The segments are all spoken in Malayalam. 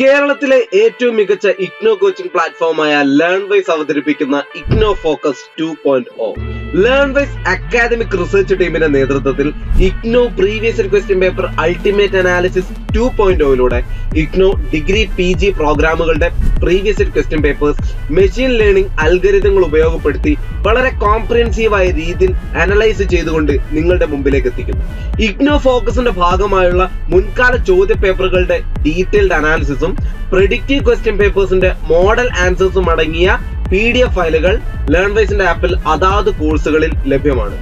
കേരളത്തിലെ ഏറ്റവും മികച്ച ഇഗ്നോ കോച്ചിംഗ് പ്ലാറ്റ്ഫോമായ ലേൺ വൈസ് അവതരിപ്പിക്കുന്ന IGNOU focus two point O learn wise academic research ടീമിന്റെ നേതൃത്വത്തിൽ IGNOU previous question paper ultimate analysis two point ഒയിലൂടെ IGNOU degree P G പ്രോഗ്രാമുകളുടെ previous question papers machine learning അൽഗരിതങ്ങൾ ഉപയോഗപ്പെടുത്തി വളരെ കോംപ്രിഹെൻസീവായ രീതിയിൽ അനലൈസ് ചെയ്തുകൊണ്ട് നിങ്ങളുടെ മുമ്പിലേക്ക് എത്തിക്കുന്നു. ഇഗ്നോ ഫോക്കസിന്റെ ഭാഗമായുള്ള മുൻകാല ചോദ്യ പേപ്പറുകളുടെ ഡീറ്റെയിൽഡ് അനാലിസിസും പ്രിഡിക്റ്റീവ് ക്വസ്റ്റ്യൻ പേപ്പേഴ്സിന്റെ മോഡൽ ആൻസേഴ്സും അടങ്ങിയ പി ഡി എഫ് ഫയലുകൾ ലേൺ വൈസിന്റെ ആപ്പിൽ അതാത് കോഴ്സുകളിൽ ലഭ്യമാണ്.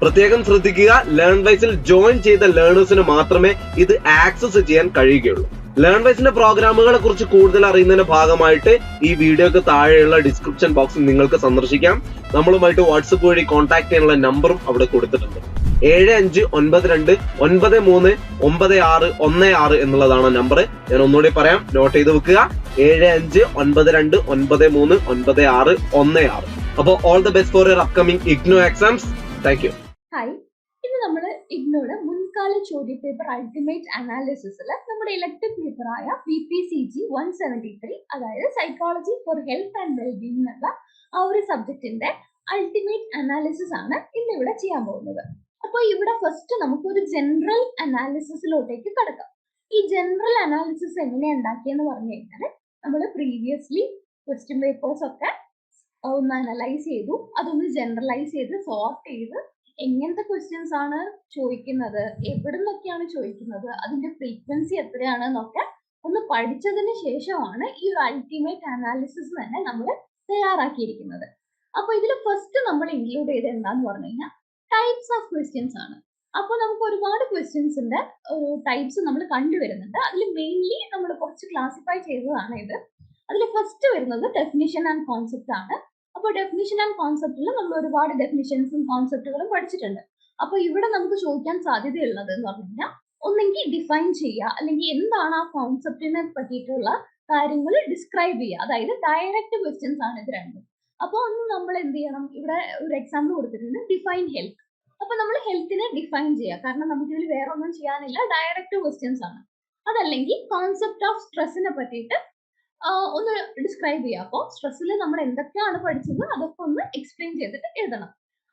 പ്രത്യേകം ശ്രദ്ധിക്കുക ലേൺ വൈസിൽ ജോയിൻ ചെയ്ത ലേണേഴ്സിന് മാത്രമേ ഇത് ആക്സസ് ചെയ്യാൻ കഴിയുകയുള്ളൂ. ലേൺ വൈസിന്റെ പ്രോഗ്രാമുകളെ കുറിച്ച് കൂടുതൽ അറിയുന്നതിന്റെ ഭാഗമായിട്ട് ഈ വീഡിയോക്ക് താഴെയുള്ള ഡിസ്ക്രിപ്ഷൻ ബോക്സിൽ നിങ്ങൾക്ക് സന്ദർശിക്കാം. നമ്മളുമായിട്ട് വാട്സപ്പ് വഴി കോൺടാക്ട് ചെയ്യാനുള്ള നമ്പറും അവിടെ കൊടുത്തിട്ടുണ്ട്. ഏഴ് അഞ്ച് ഒൻപത് രണ്ട് ഒൻപത് മൂന്ന് ഒമ്പത് ആറ് ഒന്ന് ആറ് എന്നുള്ളതാണ് നമ്പർ ഞാൻ ഒന്നുകൂടി പറയാം. നോട്ട് ചെയ്ത് വെക്കുക. ഏഴ് അഞ്ച് ഒൻപത് രണ്ട് ഒൻപത് മൂന്ന് ഒൻപത് ആറ് ഒന്ന് ആറ്. അപ്പോൾ all the best for your upcoming IGNOU exams thank you hi ഇന്ന് നമ്മൾ ഇഗ്നോയുടെ മുൻകാല ചോദ്യപേപ്പർ അൾട്ടിമേറ്റ് അനാലിസിസിൽ നമ്മുടെ elective പേപ്പറായ P P C G one seventy three അതായത് psychology for health and wellbeing എന്നുള്ള ആ ഒരു സബ്ജക്റ്റിന്റെ അൾട്ടിമേറ്റ് അനാലിസിസ് ആണ് ഇന്ന് ഇവിടെ ചെയ്യാൻ പോകുന്നത്. അപ്പോൾ ഇവിടെ ഫസ്റ്റ് നമുക്ക് ഒരു ജനറൽ അനാലിസിസിലോട്ടേക്ക് കടക്കാം. ഈ ജനറൽ അനാലിസിസ് എങ്ങനെയാണ് ഉണ്ടാക്കിയെന്ന് പറഞ്ഞു കഴിഞ്ഞാൽ നമ്മൾ പ്രീവിയസ്ലി ക്വസ്റ്റ്യൻ പേപ്പേഴ്സ് ഒക്കെ ഒന്ന് അനലൈസ് ചെയ്തു അതൊന്ന് ജനറലൈസ് ചെയ്ത് സോർട്ട് ചെയ്ത് എങ്ങനത്തെ ക്വസ്റ്റ്യൻസ് ആണ് ചോദിക്കുന്നത്? എവിടെ നിന്നൊക്കെയാണ് ചോദിക്കുന്നത്? അതിന്റെ ഫ്രീക്വൻസി എത്രയാണ് എന്നൊക്കെ ഒന്ന് പഠിച്ചതിന് ശേഷമാണ് ഈ ഒരു അൾട്ടിമേറ്റ് അനാലിസിസ് തന്നെ നമ്മൾ തയ്യാറാക്കിയിരിക്കുന്നത്. അപ്പൊ ഇതിൽ ഫസ്റ്റ് നമ്മൾ ഇൻക്ലൂഡ് ചെയ്ത് എന്താന്ന് പറഞ്ഞു കഴിഞ്ഞാൽ ടൈപ്സ് ഓഫ് ക്വസ്റ്റ്യൻസ് ആണ്. അപ്പോൾ നമുക്ക് ഒരുപാട് ക്വസ്റ്റ്യൻസിന്റെ ഒരു ടൈപ്സ് നമ്മൾ കണ്ടുവരുന്നുണ്ട്. അതിൽ മെയിൻലി നമ്മൾ കുറച്ച് ക്ലാസിഫൈ ചെയ്തതാണ് ഇത്. അതിൽ ഫസ്റ്റ് വരുന്നത് ഡെഫിനിഷൻ ആൻഡ് കോൺസെപ്റ്റ് ആണ്. അപ്പോൾ ഡെഫിനിഷൻ ആൻഡ് കോൺസെപ്റ്റിൽ നമ്മൾ ഒരുപാട് ഡെഫിനിഷൻസും കോൺസെപ്റ്റുകളും പഠിച്ചിട്ടുണ്ട്. അപ്പോൾ ഇവിടെ നമുക്ക് ചോദിക്കാൻ സാധ്യതയുള്ളത് എന്ന് പറഞ്ഞു കഴിഞ്ഞാൽ ഒന്നെങ്കിൽ ഡിഫൈൻ ചെയ്യുക അല്ലെങ്കിൽ എന്താണ് ആ കോൺസെപ്റ്റിനെ പറ്റിയിട്ടുള്ള കാര്യങ്ങൾ ഡിസ്ക്രൈബ് ചെയ്യുക. അതായത് ഡയറക്റ്റ് ക്വസ്റ്റ്യൻസ് ആണ് ഇത് രണ്ടും. അപ്പോൾ ഒന്ന് നമ്മൾ എന്ത് ചെയ്യണം? ഇവിടെ ഒരു എക്സാമ്പിൾ കൊടുത്തിട്ടുണ്ട് ഡിഫൈൻ ഹെൽത്ത് അപ്പൊ നമ്മൾ ഹെൽത്തിനെ ഡിഫൈൻ ചെയ്യുക. കാരണം നമുക്ക് ഇതിൽ വേറെ ഒന്നും ചെയ്യാനില്ല ഡയറക്റ്റ് ക്വസ്റ്റ്യൻസ് ആണ്. അതല്ലെങ്കിൽ കോൺസെപ്റ്റ് ഓഫ് സ്ട്രെസ്സിനെ പറ്റിയിട്ട് ഒന്ന് ഡിസ്ക്രൈബ് ചെയ്യുക അപ്പോൾ സ്ട്രെസ്സിൽ നമ്മൾ എന്തൊക്കെയാണ് പഠിച്ചത് അതൊക്കെ ഒന്ന് എക്സ്പ്ലെയിൻ ചെയ്തിട്ട് എഴുതണം.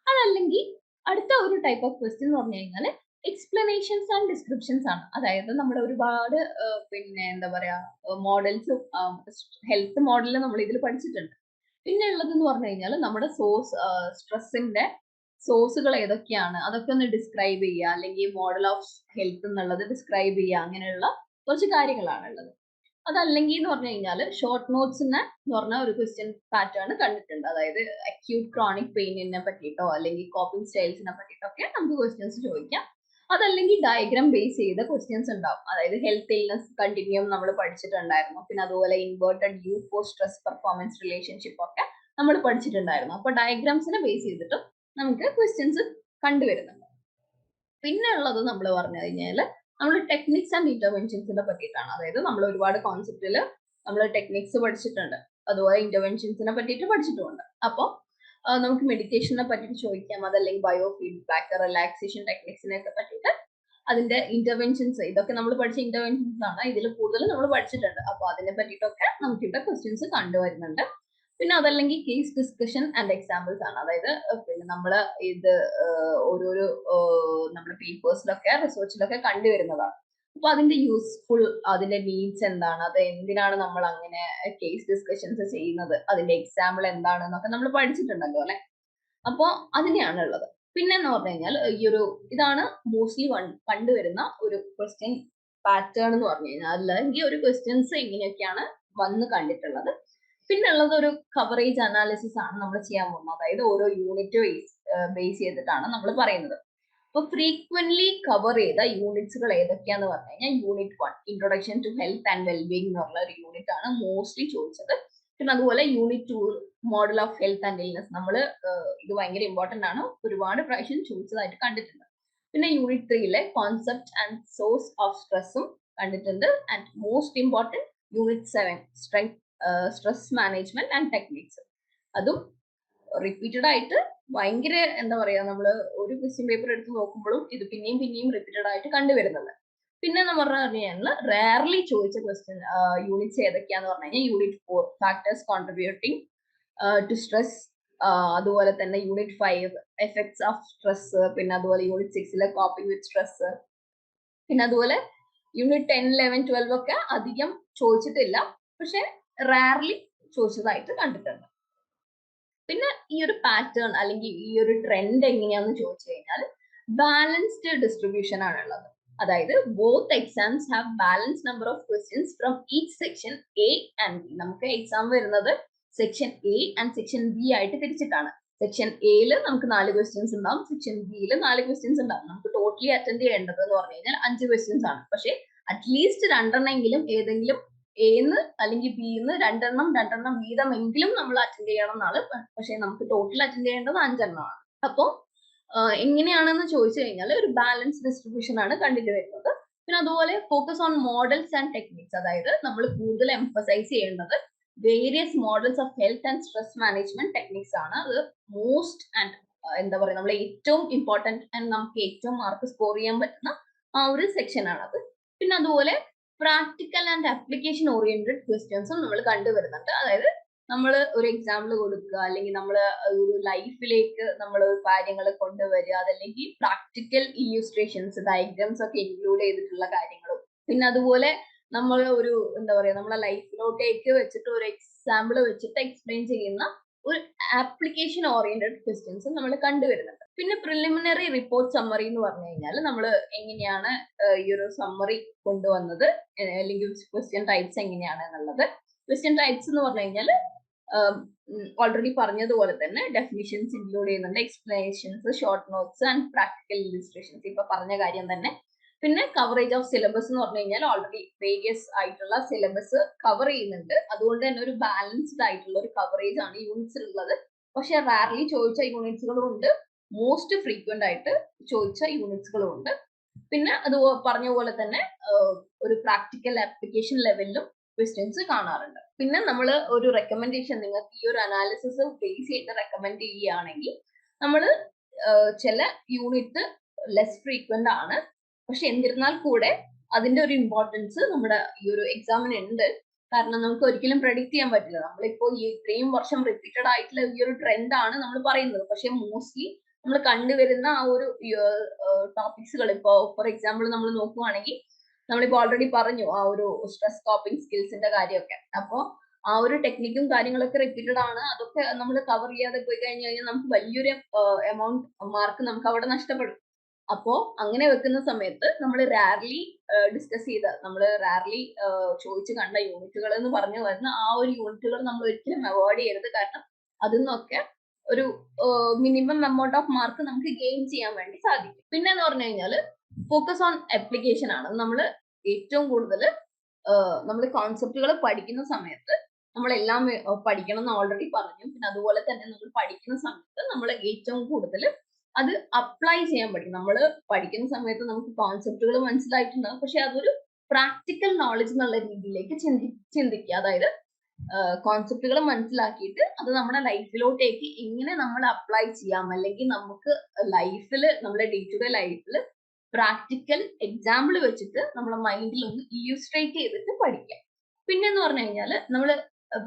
അതല്ലെങ്കിൽ അടുത്ത ഒരു ടൈപ്പ് ഓഫ് ക്വസ്റ്റ്യൻ എന്ന് പറഞ്ഞു കഴിഞ്ഞാൽ എക്സ്പ്ലനേഷൻസ് ആൻഡ് ഡിസ്ക്രിപ്ഷൻസ് ആണ്. അതായത് നമ്മൾ ഒരുപാട് പിന്നെ എന്താ പറയാ മോഡൽസ് ഹെൽത്ത് മോഡൽ നമ്മൾ ഇതിൽ പഠിച്ചിട്ടുണ്ട്. പിന്നെ ഉള്ളതെന്ന് പറഞ്ഞു കഴിഞ്ഞാൽ നമ്മുടെ സോഴ്സ് സ്ട്രെസ്സിന്റെ സോഴ്സുകൾ ഏതൊക്കെയാണ്? അതൊക്കെ ഒന്ന് ഡിസ്ക്രൈബ് ചെയ്യുക. അല്ലെങ്കിൽ മോഡൽ ഓഫ് ഹെൽത്ത് എന്നുള്ളത് ഡിസ്ക്രൈബ് ചെയ്യുക. അങ്ങനെയുള്ള കുറച്ച് കാര്യങ്ങളാണ് ഉള്ളത്. അതല്ലെങ്കിൽ എന്ന് പറഞ്ഞു കഴിഞ്ഞാൽ ഷോർട്ട് നോട്ട്സ് എന്ന് പറഞ്ഞ ഒരു ക്വസ്റ്റ്യൻ പാറ്റേൺ കണ്ടിട്ടുണ്ട്. അതായത് അക്യൂട്ട് ക്രോണിക് പെയിനിനെ പറ്റിയിട്ടോ അല്ലെങ്കിൽ കോപ്പിംഗ് സ്റ്റൈൽസിനെ പറ്റിയിട്ടോ ഒക്കെ നമുക്ക് ക്വസ്റ്റ്യൻസ് ചോദിക്കാം. അതല്ലെങ്കിൽ ഡയഗ്രാം ബേസ് ചെയ്ത ക്വസ്റ്റ്യൻസ് ഉണ്ടാവും. അതായത് ഹെൽത്ത് ഇൽനെസ് കണ്ടിന്യൂം നമ്മൾ പഠിച്ചിട്ടുണ്ടായിരുന്നു. പിന്നെ അതുപോലെ inverted U for stress performance relationship ഒക്കെ നമ്മൾ പഠിച്ചിട്ടുണ്ടായിരുന്നു. അപ്പൊ ഡയഗ്രാംസിനെ ബേസ് ചെയ്തിട്ടും നമുക്ക് ക്വസ്റ്റ്യൻസ് കണ്ടുവരുന്നുണ്ട്. പിന്നെ ഉള്ളത് നമ്മൾ പറഞ്ഞു കഴിഞ്ഞാൽ നമ്മൾ ടെക്നിക്സ് ആൻഡ് ഇന്റർവെൻഷൻസിനെ പറ്റിയിട്ടാണ്. അതായത് നമ്മൾ ഒരുപാട് കോൺസെപ്റ്റിൽ നമ്മൾ ടെക്നിക്സ് പഠിച്ചിട്ടുണ്ട്. അതുപോലെ ഇന്റർവെൻഷൻസിനെ പറ്റിയിട്ട് പഠിച്ചിട്ടുമുണ്ട്. അപ്പോൾ നമുക്ക് മെഡിറ്റേഷനെ പറ്റിയിട്ട് ചോദിക്കാം. അതല്ലെങ്കിൽ ബയോ ഫീഡ്ബാക്ക് റിലാക്സേഷൻ ടെക്നിക്സിനെ ഒക്കെ പറ്റിയിട്ട് അതിന്റെ ഇന്റർവെൻഷൻസ് ഇതൊക്കെ നമ്മൾ പഠിച്ച ഇന്റർവെൻഷൻസ് ആണ്. ഇതിൽ കൂടുതൽ നമ്മൾ പഠിച്ചിട്ടുണ്ട്. അപ്പോൾ അതിനെ പറ്റിയിട്ടൊക്കെ നമുക്ക് ഇവിടെ ക്വസ്റ്റ്യൻസ് കണ്ടുവരുന്നുണ്ട്. പിന്നെ അതല്ലെങ്കിൽ കേസ് ഡിസ്കഷൻ ആൻഡ് എക്സാമ്പിൾസ് ആണ്. അതായത് പിന്നെ നമ്മൾ ഇത് ഓരോരോ നമ്മുടെ പേപ്പേഴ്സിലൊക്കെ റിസർച്ചിലൊക്കെ കണ്ടുവരുന്നതാണ്. അപ്പൊ അതിന്റെ യൂസ്ഫുൾ അതിന്റെ നീഡ്സ് എന്താണ്? അത് എന്തിനാണ് നമ്മൾ അങ്ങനെ കേസ് ഡിസ്കഷൻസ് ചെയ്യുന്നത്? അതിന്റെ എക്സാമ്പിൾ എന്താണ് എന്നൊക്കെ നമ്മൾ പഠിച്ചിട്ടുണ്ടല്ലോ അല്ലെ? അപ്പൊ അതിനെയാണ് ഉള്ളത്. പിന്നെ എന്ന് പറഞ്ഞു കഴിഞ്ഞാൽ ഈ ഒരു ഇതാണ് മോസ്റ്റ്ലി വൺ കണ്ടുവരുന്ന ഒരു ക്വസ്റ്റ്യൻ പാറ്റേൺ എന്ന് പറഞ്ഞു കഴിഞ്ഞാൽ അല്ലെങ്കിൽ ഒരു ക്വസ്റ്റ്യൻസ് ഇങ്ങനെയൊക്കെയാണ് വന്ന് കണ്ടിട്ടുള്ളത്. പിന്നെ ഉള്ളത് ഒരു കവറേജ് അനാലിസിസ് ആണ് നമ്മൾ ചെയ്യാൻ പോകുന്നത്. അതായത് ഓരോ യൂണിറ്റ് ബേസ് ചെയ്തിട്ടാണ് നമ്മൾ പറയുന്നത്. അപ്പൊ ഫ്രീക്വന്റ്ലി കവർ ചെയ്ത യൂണിറ്റ്സുകൾ ഏതൊക്കെയാന്ന് പറഞ്ഞു കഴിഞ്ഞാൽ unit one introduction to health and wellbeing എന്നുള്ള ഒരു യൂണിറ്റ് ആണ് മോസ്റ്റ്ലി ചോദിച്ചത്. പിന്നെ അതുപോലെ unit two model of health and illness നമ്മൾ ഇത് ഭയങ്കര ഇമ്പോർട്ടന്റ് ആണ്. ഒരുപാട് പ്രാവശ്യം ചോദിച്ചതായിട്ട് കണ്ടിട്ടുണ്ട്. പിന്നെ യൂണിറ്റ് ത്രീയിലെ കോൺസെപ്റ്റ് ആൻഡ് സോഴ്സ് ഓഫ് സ്ട്രെസ്സും കണ്ടിട്ടുണ്ട്. And most important unit seven strength stress management and techniques. അതും റിപ്പീറ്റഡ് ആയിട്ട് ഭയങ്കര എന്താ പറയാ നമ്മൾ ഒരു ക്വസ്റ്റ്യൻ പേപ്പർ എടുത്ത് നോക്കുമ്പോഴും ഇത് പിന്നെയും പിന്നെയും റിപ്പീറ്റഡ് ആയിട്ട് കണ്ടുവരുന്നത്. പിന്നെ എന്ന് പറഞ്ഞു കഴിഞ്ഞാൽ റയർലി ചോദിച്ച ക്വസ്റ്റ്യൻ യൂണിറ്റ്സ് ഏതൊക്കെയാന്ന് പറഞ്ഞു കഴിഞ്ഞാൽ unit four factors contributing to stress അതുപോലെ തന്നെ unit five effects of stress പിന്നെ അതുപോലെ യൂണിറ്റ് സിക്സിലെ കോപ്പിംഗ് വിത്ത് സ്ട്രെസ് പിന്നെ അതുപോലെ യൂണിറ്റ് ടെൻ ലെവൻ ട്വൽവ് ഒക്കെ അധികം ചോദിച്ചിട്ടില്ല. പക്ഷെ റയർലി ചോദിച്ചതായിട്ട് കണ്ടിട്ടുണ്ട്. പിന്നെ ഈ ഒരു പാറ്റേൺ അല്ലെങ്കിൽ ഈ ഒരു ട്രെൻഡ് എങ്ങനെയാന്ന് ചോദിച്ചു കഴിഞ്ഞാൽ ബാലൻസ്ഡ് ഡിസ്ട്രിബ്യൂഷൻ ആണുള്ളത് അതായത് both exams have balance number of questions from each section A and B നമുക്ക് എക്സാം വരുന്നത് section A and section B ആയിട്ട് തിരിച്ചിട്ടാണ്. സെക്ഷൻ എയിൽ നമുക്ക് നാല് ക്വസ്റ്റ്യൻസ് ഉണ്ടാവും സെക്ഷൻ ബിയിൽ നാല് ക്വസ്റ്റ്യൻസ് ഉണ്ടാവും. നമുക്ക് ടോട്ടലി അറ്റൻഡ് ചെയ്യേണ്ടത് എന്ന് പറഞ്ഞു കഴിഞ്ഞാൽ അഞ്ച് ക്വസ്റ്റ്യൻസ് ആണ്. പക്ഷേ അറ്റ്ലീസ്റ്റ് രണ്ടെണ്ണെങ്കിലും ഏതെങ്കിലും എന്ന് അല്ലെങ്കിൽ ബി എന്ന് രണ്ടെണ്ണം രണ്ടെണ്ണം വീതമെങ്കിലും നമ്മൾ അറ്റൻഡ് ചെയ്യണം എന്നാണ് പക്ഷേ നമുക്ക് ടോട്ടൽ അറ്റൻഡ് ചെയ്യേണ്ടത് അഞ്ചെണ്ണമാണ്. അപ്പോൾ എങ്ങനെയാണെന്ന് ചോദിച്ചു കഴിഞ്ഞാൽ ഒരു ബാലൻസ് ഡിസ്ട്രിബ്യൂഷൻ ആണ് കണ്ടിട്ട് വരുന്നത്. പിന്നെ അതുപോലെ focus on models and techniques അതായത് നമ്മൾ കൂടുതൽ എംഫസൈസ് ചെയ്യേണ്ടത് various models of health and stress management techniques ആണ്. അത് മോസ്റ്റ് ആൻഡ് എന്താ പറയുക നമ്മൾ ഏറ്റവും ഇമ്പോർട്ടന്റ് ആൻഡ് നമുക്ക് ഏറ്റവും മാർക്ക് സ്കോർ ചെയ്യാൻ പറ്റുന്ന ആ ഒരു സെക്ഷൻ ആണ് അത്. പിന്നെ അതുപോലെ പ്രാക്ടിക്കൽ ആൻഡ് ആപ്ലിക്കേഷൻ ഓറിയന്റഡ് ക്വസ്റ്റ്യൻസും നമ്മൾ കണ്ടുവരുന്നുണ്ട്. അതായത് നമ്മൾ ഒരു എക്സാമ്പിൾ കൊടുക്കുക അല്ലെങ്കിൽ നമ്മൾ ഒരു ലൈഫിലേക്ക് നമ്മൾ കാര്യങ്ങൾ കൊണ്ടുവരിക അതല്ലെങ്കിൽ പ്രാക്ടിക്കൽ ഇല്യൂസ്ട്രേഷൻസ് ഡയഗ്രംസ് ഒക്കെ ഇൻക്ലൂഡ് ചെയ്തിട്ടുള്ള കാര്യങ്ങളും. പിന്നെ അതുപോലെ നമ്മൾ ഒരു എന്താ പറയാ നമ്മളെ ലൈഫിലോട്ടേക്ക് വെച്ചിട്ട് ഒരു എക്സാമ്പിൾ വെച്ചിട്ട് എക്സ്പ്ലെയിൻ ചെയ്യുന്ന ഒരു ആപ്ലിക്കേഷൻ ഓറിയന്റഡ് ക്വസ്റ്റ്യൻസ് നമ്മൾ കണ്ടുവരുന്നുണ്ട്. പിന്നെ പ്രിലിമിനറി റിപ്പോർട്ട് സമ്മറി എന്ന് പറഞ്ഞു കഴിഞ്ഞാൽ നമ്മൾ എങ്ങനെയാണ് ഈ ഒരു സമ്മറി കൊണ്ടുവന്നത് അല്ലെങ്കിൽ ക്വസ്റ്റ്യൻ ടൈപ്സ് എങ്ങനെയാണ് എന്നുള്ളത്. ക്വസ്റ്റ്യൻ ടൈപ്സ് എന്ന് പറഞ്ഞു കഴിഞ്ഞാൽ ഓൾറെഡി പറഞ്ഞതുപോലെ തന്നെ ഡെഫിനിഷൻസ് ഇൻക്ലൂഡ് ചെയ്യുന്നുണ്ട്. Explanations short notes and practical illustrations ഇപ്പൊ പറഞ്ഞ കാര്യം തന്നെ പിന്നെ കവറേജ് ഓഫ് സിലബസ് എന്ന് പറഞ്ഞു കഴിഞ്ഞാൽ ഓൾറെഡി വേരിയസ് ആയിട്ടുള്ള സിലബസ് കവർ ചെയ്യുന്നുണ്ട്. അതുകൊണ്ട് തന്നെ ഒരു ബാലൻസ്ഡ് ആയിട്ടുള്ള ഒരു കവറേജ് ആണ് യൂണിറ്റ്സിൽ ഉള്ളത്. പക്ഷെ റാർലി ചോദിച്ച യൂണിറ്റ്സുകളും ഉണ്ട്. മോസ്റ്റ് ഫ്രീക്വന്റ് ആയിട്ട് ചോദിച്ച യൂണിറ്റ്സുകളും ഉണ്ട്. പിന്നെ അത് പറഞ്ഞ പോലെ തന്നെ ഒരു പ്രാക്ടിക്കൽ ആപ്ലിക്കേഷൻ ലെവലിലും ക്വസ്റ്റ്യൻസ് കാണാറുണ്ട്. പിന്നെ നമ്മൾ ഒരു റെക്കമെൻഡേഷൻ നിങ്ങൾക്ക് ഈ ഒരു അനാലിസിസ് ബേസ് ചെയ്ത് റെക്കമെൻഡ് ചെയ്യുകയാണെങ്കിൽ നമ്മൾ ചില യൂണിറ്റ് ലെസ് ഫ്രീക്വന്റ് ആണ്. പക്ഷെ എന്നിരുന്നാൽ കൂടെ അതിന്റെ ഒരു ഇമ്പോർട്ടൻസ് നമ്മുടെ ഈ ഒരു എക്സാമിന് ഉണ്ട്. കാരണം നമുക്ക് ഒരിക്കലും പ്രഡിക്റ്റ് ചെയ്യാൻ പറ്റില്ല. നമ്മളിപ്പോ ഈ ഇത്രയും വർഷം റിപ്പീറ്റഡ് ആയിട്ടുള്ള ഈ ഒരു ട്രെൻഡ് ആണ് നമ്മൾ പറയുന്നത്. പക്ഷെ മോസ്റ്റ്ലി നമ്മൾ കണ്ടുവരുന്ന ആ ഒരു ടോപ്പിക്സുകൾ ഇപ്പോ ഫോർ എക്സാമ്പിൾ നമ്മൾ നോക്കുവാണെങ്കിൽ നമ്മളിപ്പോ ഓൾറെഡി പറഞ്ഞു ആ ഒരു സ്ട്രെസ് കോപ്പിംഗ് സ്കിൽസിന്റെ കാര്യമൊക്കെ. അപ്പോ ആ ഒരു ടെക്നിക്കും കാര്യങ്ങളൊക്കെ റിപ്പീറ്റഡ് ആണ്. അതൊക്കെ നമ്മൾ കവർ ചെയ്യാതെ പോയി കഴിഞ്ഞു കഴിഞ്ഞാൽ നമുക്ക് വലിയൊരു എമൗണ്ട് മാർക്ക് നമുക്ക് അവിടെ നഷ്ടപ്പെടും. അപ്പോ അങ്ങനെ വെക്കുന്ന സമയത്ത് നമ്മൾ റയർലി ഡിസ്കസ് ചെയ്ത നമ്മൾ റയർലി ചോദിച്ച് കണ്ട യൂണിറ്റുകൾ എന്ന് പറഞ്ഞു വരുന്ന ആ ഒരു യൂണിറ്റുകൾ നമ്മൾ ഒരിക്കലും അവോയ്ഡ് ചെയ്യരുത്. കാരണം അതിൽ നിന്നൊക്കെ ഒരു മിനിമം എമൗണ്ട് ഓഫ് മാർക്ക് നമുക്ക് ഗെയിൻ ചെയ്യാൻ വേണ്ടി സാധിക്കും. പിന്നെ എന്ന് പറഞ്ഞു കഴിഞ്ഞാൽ ഫോക്കസ് ഓൺ അപ്ലിക്കേഷൻ ആണ്. നമ്മൾ ഏറ്റവും കൂടുതൽ നമ്മൾ കോൺസെപ്റ്റുകൾ പഠിക്കുന്ന സമയത്ത് നമ്മളെല്ലാം പഠിക്കണം എന്ന് ഓൾറെഡി പറഞ്ഞു. പിന്നെ അതുപോലെ തന്നെ നമ്മൾ പഠിക്കുന്ന സമയത്ത് നമ്മൾ ഏറ്റവും കൂടുതൽ അത് അപ്ലൈ ചെയ്യാൻ പഠിക്കും നമ്മൾ പഠിക്കുന്ന സമയത്ത് നമുക്ക് കോൺസെപ്റ്റുകൾ മനസ്സിലായിട്ടുണ്ടാകും പക്ഷെ അതൊരു പ്രാക്ടിക്കൽ നോളജ് എന്നുള്ള രീതിയിലേക്ക് ചിന്തി ചിന്തിക്കുക. അതായത് കോൺസെപ്റ്റുകൾ മനസ്സിലാക്കിയിട്ട് അത് നമ്മുടെ ലൈഫിലോട്ടേക്ക് എങ്ങനെ നമ്മൾ അപ്ലൈ ചെയ്യാം. അല്ലെങ്കിൽ നമുക്ക് ലൈഫിൽ നമ്മുടെ ഡേ ടു ഡേ ലൈഫിൽ പ്രാക്ടിക്കൽ എക്സാമ്പിൾ വെച്ചിട്ട് നമ്മുടെ മൈൻഡിൽ ഒന്ന് ഇല്യൂസ്ട്രേറ്റ് ചെയ്തിട്ട് പഠിക്കാം. പിന്നെ എന്ന് പറഞ്ഞു കഴിഞ്ഞാൽ നമ്മൾ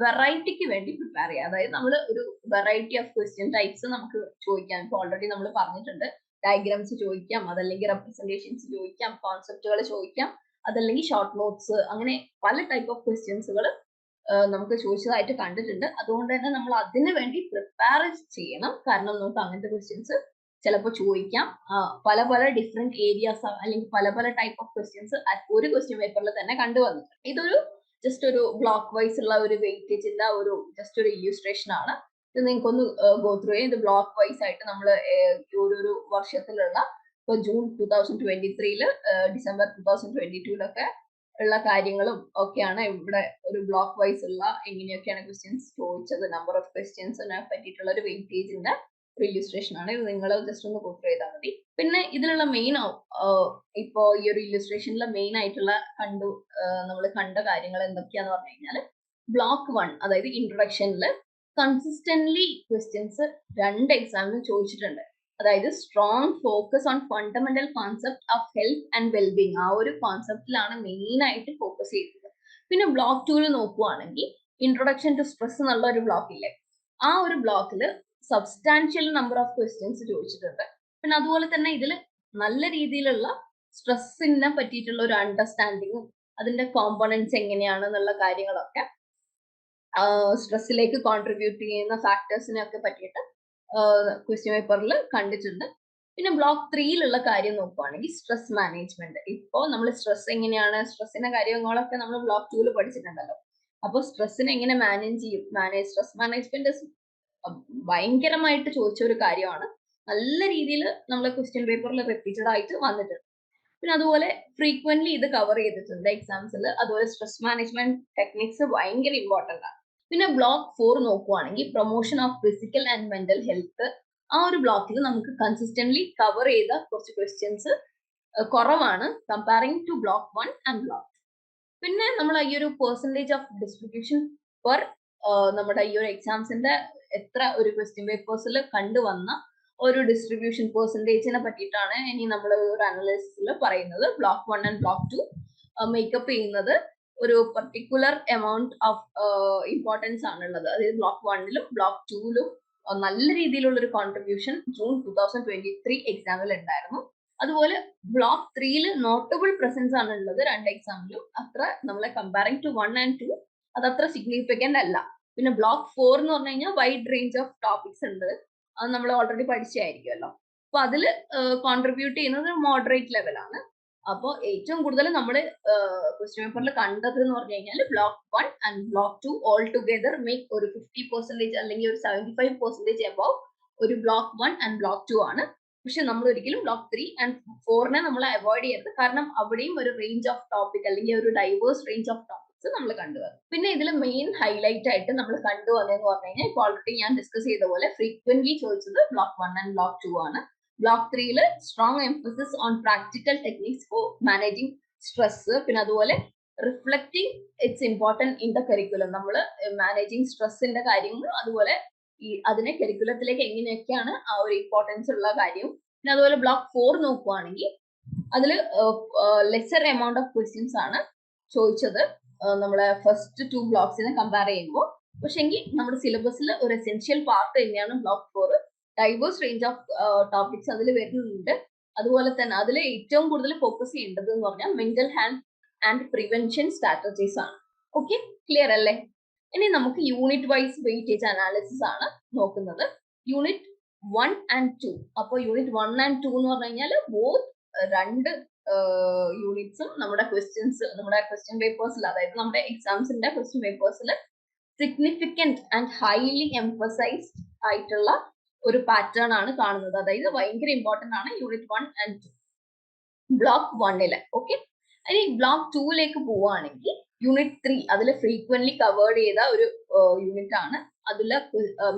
വെറൈറ്റിക്ക് വേണ്ടി പ്രിപ്പയർ ചെയ്യുക. അതായത് നമ്മൾ ഒരു വെറൈറ്റി ഓഫ് ക്വസ്റ്റ്യൻ ടൈപ്സ് നമുക്ക് ചോദിക്കാം. ഇപ്പോൾ ഓൾറെഡി നമ്മൾ പറഞ്ഞിട്ടുണ്ട്. ഡയഗ്രാംസ് ചോദിക്കാം അതല്ലെങ്കിൽ റെപ്രസെന്റേഷൻസ് ചോദിക്കാം കോൺസെപ്റ്റുകൾ ചോദിക്കാം അതല്ലെങ്കിൽ ഷോർട്ട് നോട്ട്സ് അങ്ങനെ പല ടൈപ്പ് ഓഫ് ക്വസ്റ്റ്യൻസുകൾ നമുക്ക് ചോദിച്ചതായിട്ട് കണ്ടിട്ടുണ്ട്. അതുകൊണ്ട് തന്നെ നമ്മൾ അതിനു വേണ്ടി പ്രിപ്പയർ ചെയ്യണം. കാരണം നമുക്ക് അങ്ങനത്തെ ക്വസ്റ്റ്യൻസ് ചിലപ്പോൾ ചോദിക്കാം. പല പല ഡിഫറെന്റ് ഏരിയാസ് അല്ലെങ്കിൽ പല പല ടൈപ്പ് ഓഫ് ക്വസ്റ്റ്യൻസ് ഒരു ക്വസ്റ്റ്യൻ പേപ്പറിൽ തന്നെ കണ്ടുവന്നിട്ടുണ്ട്. ഇതൊരു ജസ്റ്റ് ഒരു ബ്ലോക്ക് വൈസ് ഉള്ള ഒരു വെയിറ്റേജിന്റെ ഒരു ജസ്റ്റ് ഒരു ഇല്യൂസ്ട്രേഷൻ ആണ്. ഇത് നിങ്ങൾക്ക് ഒന്ന് ഗോ ത്രൂ ചെയ്യാം. ഇത് ബ്ലോക്ക് വൈസ് ആയിട്ട് നമ്മൾ ഓരോരു വർഷത്തിലുള്ള ഇപ്പൊ ജൂൺ ടൂ തൗസൻഡ് ട്വന്റി ത്രീയിൽ ഡിസംബർ ടൂ തൗസൻഡ് ട്വന്റി ടൂലൊക്കെ ഉള്ള കാര്യങ്ങളും ഒക്കെയാണ് ഇവിടെ ഒരു ബ്ലോക്ക് വൈസ് ഉള്ള എങ്ങനെയൊക്കെയാണ് ക്വസ്റ്റ്യൻസ് ചോദിച്ചത് നമ്പർ ഓഫ് ക്വസ്റ്റ്യൻസിനെ പറ്റിയിട്ടുള്ള ഒരു വെയിറ്റേജിന്റെ ഒരു ഇല്ലുസ്ട്രേഷൻ ആണ്. ഇത് നിങ്ങൾ ജസ്റ്റ് ഒന്ന് പ്രിഫർ ചെയ്താൽ മതി. പിന്നെ ഇതിലുള്ള മെയിൻ ഇപ്പോ ഈ ഒരു ഇല്ലുസ്ട്രേഷനിലെ മെയിൻ ആയിട്ടുള്ള കണ്ടു നമ്മൾ കണ്ട കാര്യങ്ങൾ എന്തൊക്കെയാന്ന് പറഞ്ഞു കഴിഞ്ഞാൽ ബ്ലോക്ക് വൺ അതായത് ഇൻട്രൊഡക്ഷനിൽ കൺസിസ്റ്റന്റ്ലി ക്വസ്റ്റ്യൻസ് രണ്ട് എക്സാമിന് ചോദിച്ചിട്ടുണ്ട്. അതായത് strong focus on fundamental concept of health and wellbeing ആ ഒരു കോൺസെപ്റ്റിലാണ് മെയിൻ ആയിട്ട് ഫോക്കസ് ചെയ്തത്. പിന്നെ ബ്ലോക്ക് ടൂൽ നോക്കുവാണെങ്കിൽ ഇൻട്രൊഡക്ഷൻ ടു സ്ട്രെസ് എന്നുള്ള ഒരു ബ്ലോക്ക് ഇല്ലേ? ആ ഒരു ബ്ലോക്കിൽ സബ്സ്റ്റാൻഷ്യൽ നമ്പർ ഓഫ് ക്വസ്റ്റ്യൻസ് ചോദിച്ചിട്ടുണ്ട്. പിന്നെ അതുപോലെ തന്നെ ഇതിൽ നല്ല രീതിയിലുള്ള സ്ട്രെസ്സിനെ പറ്റിയിട്ടുള്ള ഒരു അണ്ടർസ്റ്റാൻഡിങ്ങും അതിന്റെ കോമ്പണൻസ് എങ്ങനെയാണെന്നുള്ള കാര്യങ്ങളൊക്കെ സ്ട്രെസ്സിലേക്ക് കോൺട്രിബ്യൂട്ട് ചെയ്യുന്ന ഫാക്ടേഴ്സിനെ ഒക്കെ പറ്റിയിട്ട് ക്വസ്റ്റ്യൻ പേപ്പറിൽ കണ്ടിട്ടുണ്ട്. പിന്നെ ബ്ലോക്ക് ത്രീയിലുള്ള കാര്യം നോക്കുവാണെങ്കിൽ സ്ട്രെസ് മാനേജ്മെന്റ് ഇപ്പോൾ നമ്മൾ സ്ട്രെസ് എങ്ങനെയാണ് സ്ട്രെസ്സിന്റെ കാര്യങ്ങളൊക്കെ നമ്മൾ ബ്ലോക്ക് ടൂവിൽ പഠിച്ചിട്ടുണ്ടല്ലോ. അപ്പോൾ സ്ട്രെസ്സിനെ എങ്ങനെ മാനേജ് ചെയ്യും? മാനേജ് സ്ട്രെസ് മാനേജ്മെന്റ് ഭയങ്കരമായിട്ട് ചോദിച്ച ഒരു കാര്യമാണ്. നല്ല രീതിയിൽ നമ്മളെ ക്വസ്റ്റ്യൻ പേപ്പറിൽ റിപ്പീറ്റഡ് ആയിട്ട് വന്നിട്ടുണ്ട്. പിന്നെ അതുപോലെ ഫ്രീക്വന്റ്ലി ഇത് കവർ ചെയ്തിട്ടുണ്ട് എക്സാംസിൽ അതുപോലെ സ്ട്രെസ് മാനേജ്മെന്റ് ടെക്നിക്സ് ഭയങ്കര ഇമ്പോർട്ടന്റ് ആണ്. പിന്നെ ബ്ലോക്ക് ഫോർ നോക്കുവാണെങ്കിൽ promotion of physical and mental health ആ ഒരു ബ്ലോക്കിൽ നമുക്ക് കൺസിസ്റ്റന്റ്ലി കവർ ചെയ്ത കുറച്ച് ക്വസ്റ്റ്യൻസ് കുറവാണ്. Comparing to block one and block പിന്നെ നമ്മൾ ഈ ഒരു പെർസെന്റേജ് ഓഫ് ഡിസ്ട്രിബ്യൂഷൻ പെർ നമ്മുടെ ഈ ഒരു എക്സാംസിന്റെ എത്ര ഒരു ക്വസ്റ്റ്യൻ പേപ്പേഴ്സിൽ കണ്ടുവന്ന ഒരു ഡിസ്ട്രിബ്യൂഷൻ പെർസെന്റേജിനെ പറ്റിയിട്ടാണ് ഇനി നമ്മൾ ഒരു അനലിസിൽ പറയുന്നത്. Block one and block two makeup ചെയ്യുന്നത് ഒരു പർട്ടിക്കുലർ എമൗണ്ട് ഓഫ് ഇമ്പോർട്ടൻസ് ആണുള്ളത്. അതായത് ബ്ലോക്ക് വണ്ണിലും ബ്ലോക്ക് ടൂവിലും നല്ല രീതിയിലുള്ള ഒരു contribution June two thousand twenty three എക്സാമിൽ ഉണ്ടായിരുന്നു അതുപോലെ ബ്ലോക്ക് ത്രീയിൽ നോട്ടബിൾ പ്രസൻസ് ആണ് ഉള്ളത് രണ്ട് എക്സാമിലും അത്ര നമ്മളെ comparing to one and two അത് അത്ര സിഗ്നിഫിക്കന്റ് അല്ല. പിന്നെ ബ്ലോക്ക് ഫോർ എന്ന് പറഞ്ഞു കഴിഞ്ഞാൽ വൈഡ് റേഞ്ച് ഓഫ് ടോപ്പിക്സ് ഉണ്ട്. അത് നമ്മൾ ഓൾറെഡി പഠിച്ചായിരിക്കുമല്ലോ അപ്പൊ അതിൽ കോൺട്രിബ്യൂട്ട് ചെയ്യുന്നത് മോഡറേറ്റ് ലെവലാണ് അപ്പോൾ ഏറ്റവും കൂടുതൽ നമ്മൾ ക്വസ്റ്റ്യൻ പേപ്പറിൽ കണ്ടത് എന്ന് പറഞ്ഞു കഴിഞ്ഞാൽ block one and block two all together make ഒരു ഫിഫ്റ്റി പെർസെന്റേജ് അല്ലെങ്കിൽ ഒരു സെവന്റി ഫൈവ് പെർസെന്റേജ് അബവ് ഒരു block one and block two ആണ്. പക്ഷെ നമ്മൾ ഒരിക്കലും ബ്ലോക്ക് ത്രീ ആൻഡ് ഫോറിനെ നമ്മൾ അവോയ്ഡ് ചെയ്യരുത്. കാരണം അവിടെയും ഒരു റേഞ്ച് ഓഫ് ടോപ്പിക് അല്ലെങ്കിൽ ഒരു ഡൈവേഴ്സ് റേഞ്ച് ഓഫ് നമ്മൾ കണ്ടുവന്നു പിന്നെ ഇതിൽ മെയിൻ ഹൈലൈറ്റ് ആയിട്ട് നമ്മൾ കണ്ടുവന്നതെന്ന് പറഞ്ഞു കഴിഞ്ഞാൽ ഇപ്പോൾ ഓൾറെഡി ഞാൻ ഡിസ്കസ് ചെയ്ത പോലെ ഫ്രീക്വന്റ്ലി ചോദിച്ചത് block one and block two ആണ്. ബ്ലോക്ക് ത്രീയിൽ strong emphasis on practical techniques for managing stress പിന്നെ അതുപോലെ reflecting its important in the curriculum നമ്മൾ മാനേജിങ് സ്ട്രെസ്സിന്റെ കാര്യങ്ങൾ അതുപോലെ ഈ അതിനെ കരിക്കുലത്തിലേക്ക് എങ്ങനെയൊക്കെയാണ് ആ ഒരു ഇമ്പോർട്ടൻസ് ഉള്ള കാര്യം പിന്നെ അതുപോലെ ബ്ലോക്ക് ഫോർ നോക്കുവാണെങ്കിൽ അതിൽ ലെസർ എമൗണ്ട് ഓഫ് ക്വസ്റ്റ്യൻസ് ആണ് ചോദിച്ചത്. നമ്മളെ ഫസ്റ്റ് ടു ബ്ലോക്സിനെ കമ്പയർ ചെയ്യുമ്പോൾ പക്ഷെ എങ്കിൽ നമ്മുടെ സിലബസിൽ ഒരു എസെൻഷ്യൽ പാർട്ട് തന്നെയാണ് block four diverse range of topics അതിൽ വരുന്നുണ്ട്. അതുപോലെ തന്നെ അതിൽ ഏറ്റവും കൂടുതൽ ഫോക്കസ് ചെയ്യേണ്ടത് എന്ന് പറഞ്ഞാൽ mental health and prevention strategies ആണ്. ഓക്കെ ക്ലിയർ അല്ലേ? ഇനി നമുക്ക് യൂണിറ്റ് വൈസ് വെയിറ്റേജ് അനാലിസിസ് ആണ് നോക്കുന്നത്. യൂണിറ്റ് വൺ ആൻഡ് ടു അപ്പോൾ യൂണിറ്റ് വൺ ആൻഡ് ടു എന്ന് പറഞ്ഞു കഴിഞ്ഞാൽ ബോത്ത് രണ്ട് യൂണിറ്റ്സും നമ്മുടെ ക്വസ്റ്റ്യൻസ് നമ്മുടെ ക്വസ്റ്റ്യൻ പേപ്പേഴ്സിൽ അതായത് നമ്മുടെ എക്സാംസിന്റെ ക്വസ്റ്റ്യൻ പേപ്പേഴ്സിൽ സിഗ്നിഫിക്കന്റ് ആൻഡ് ഹൈലി എംഫസൈസ്ഡ് ആയിട്ടുള്ള ഒരു പാറ്റേൺ ആണ് കാണുന്നത്. അതായത് ഭയങ്കര ഇമ്പോർട്ടന്റ് ആണ് unit one and two block വണ്ണിൽ ഓക്കെ ഇനി ബ്ലോക്ക് ടൂവിലേക്ക് പോവുകയാണെങ്കിൽ യൂണിറ്റ് ത്രീ അതിൽ ഫ്രീക്വൻലി കവേർഡ് ചെയ്ത ഒരു യൂണിറ്റ് ആണ്. അതിലെ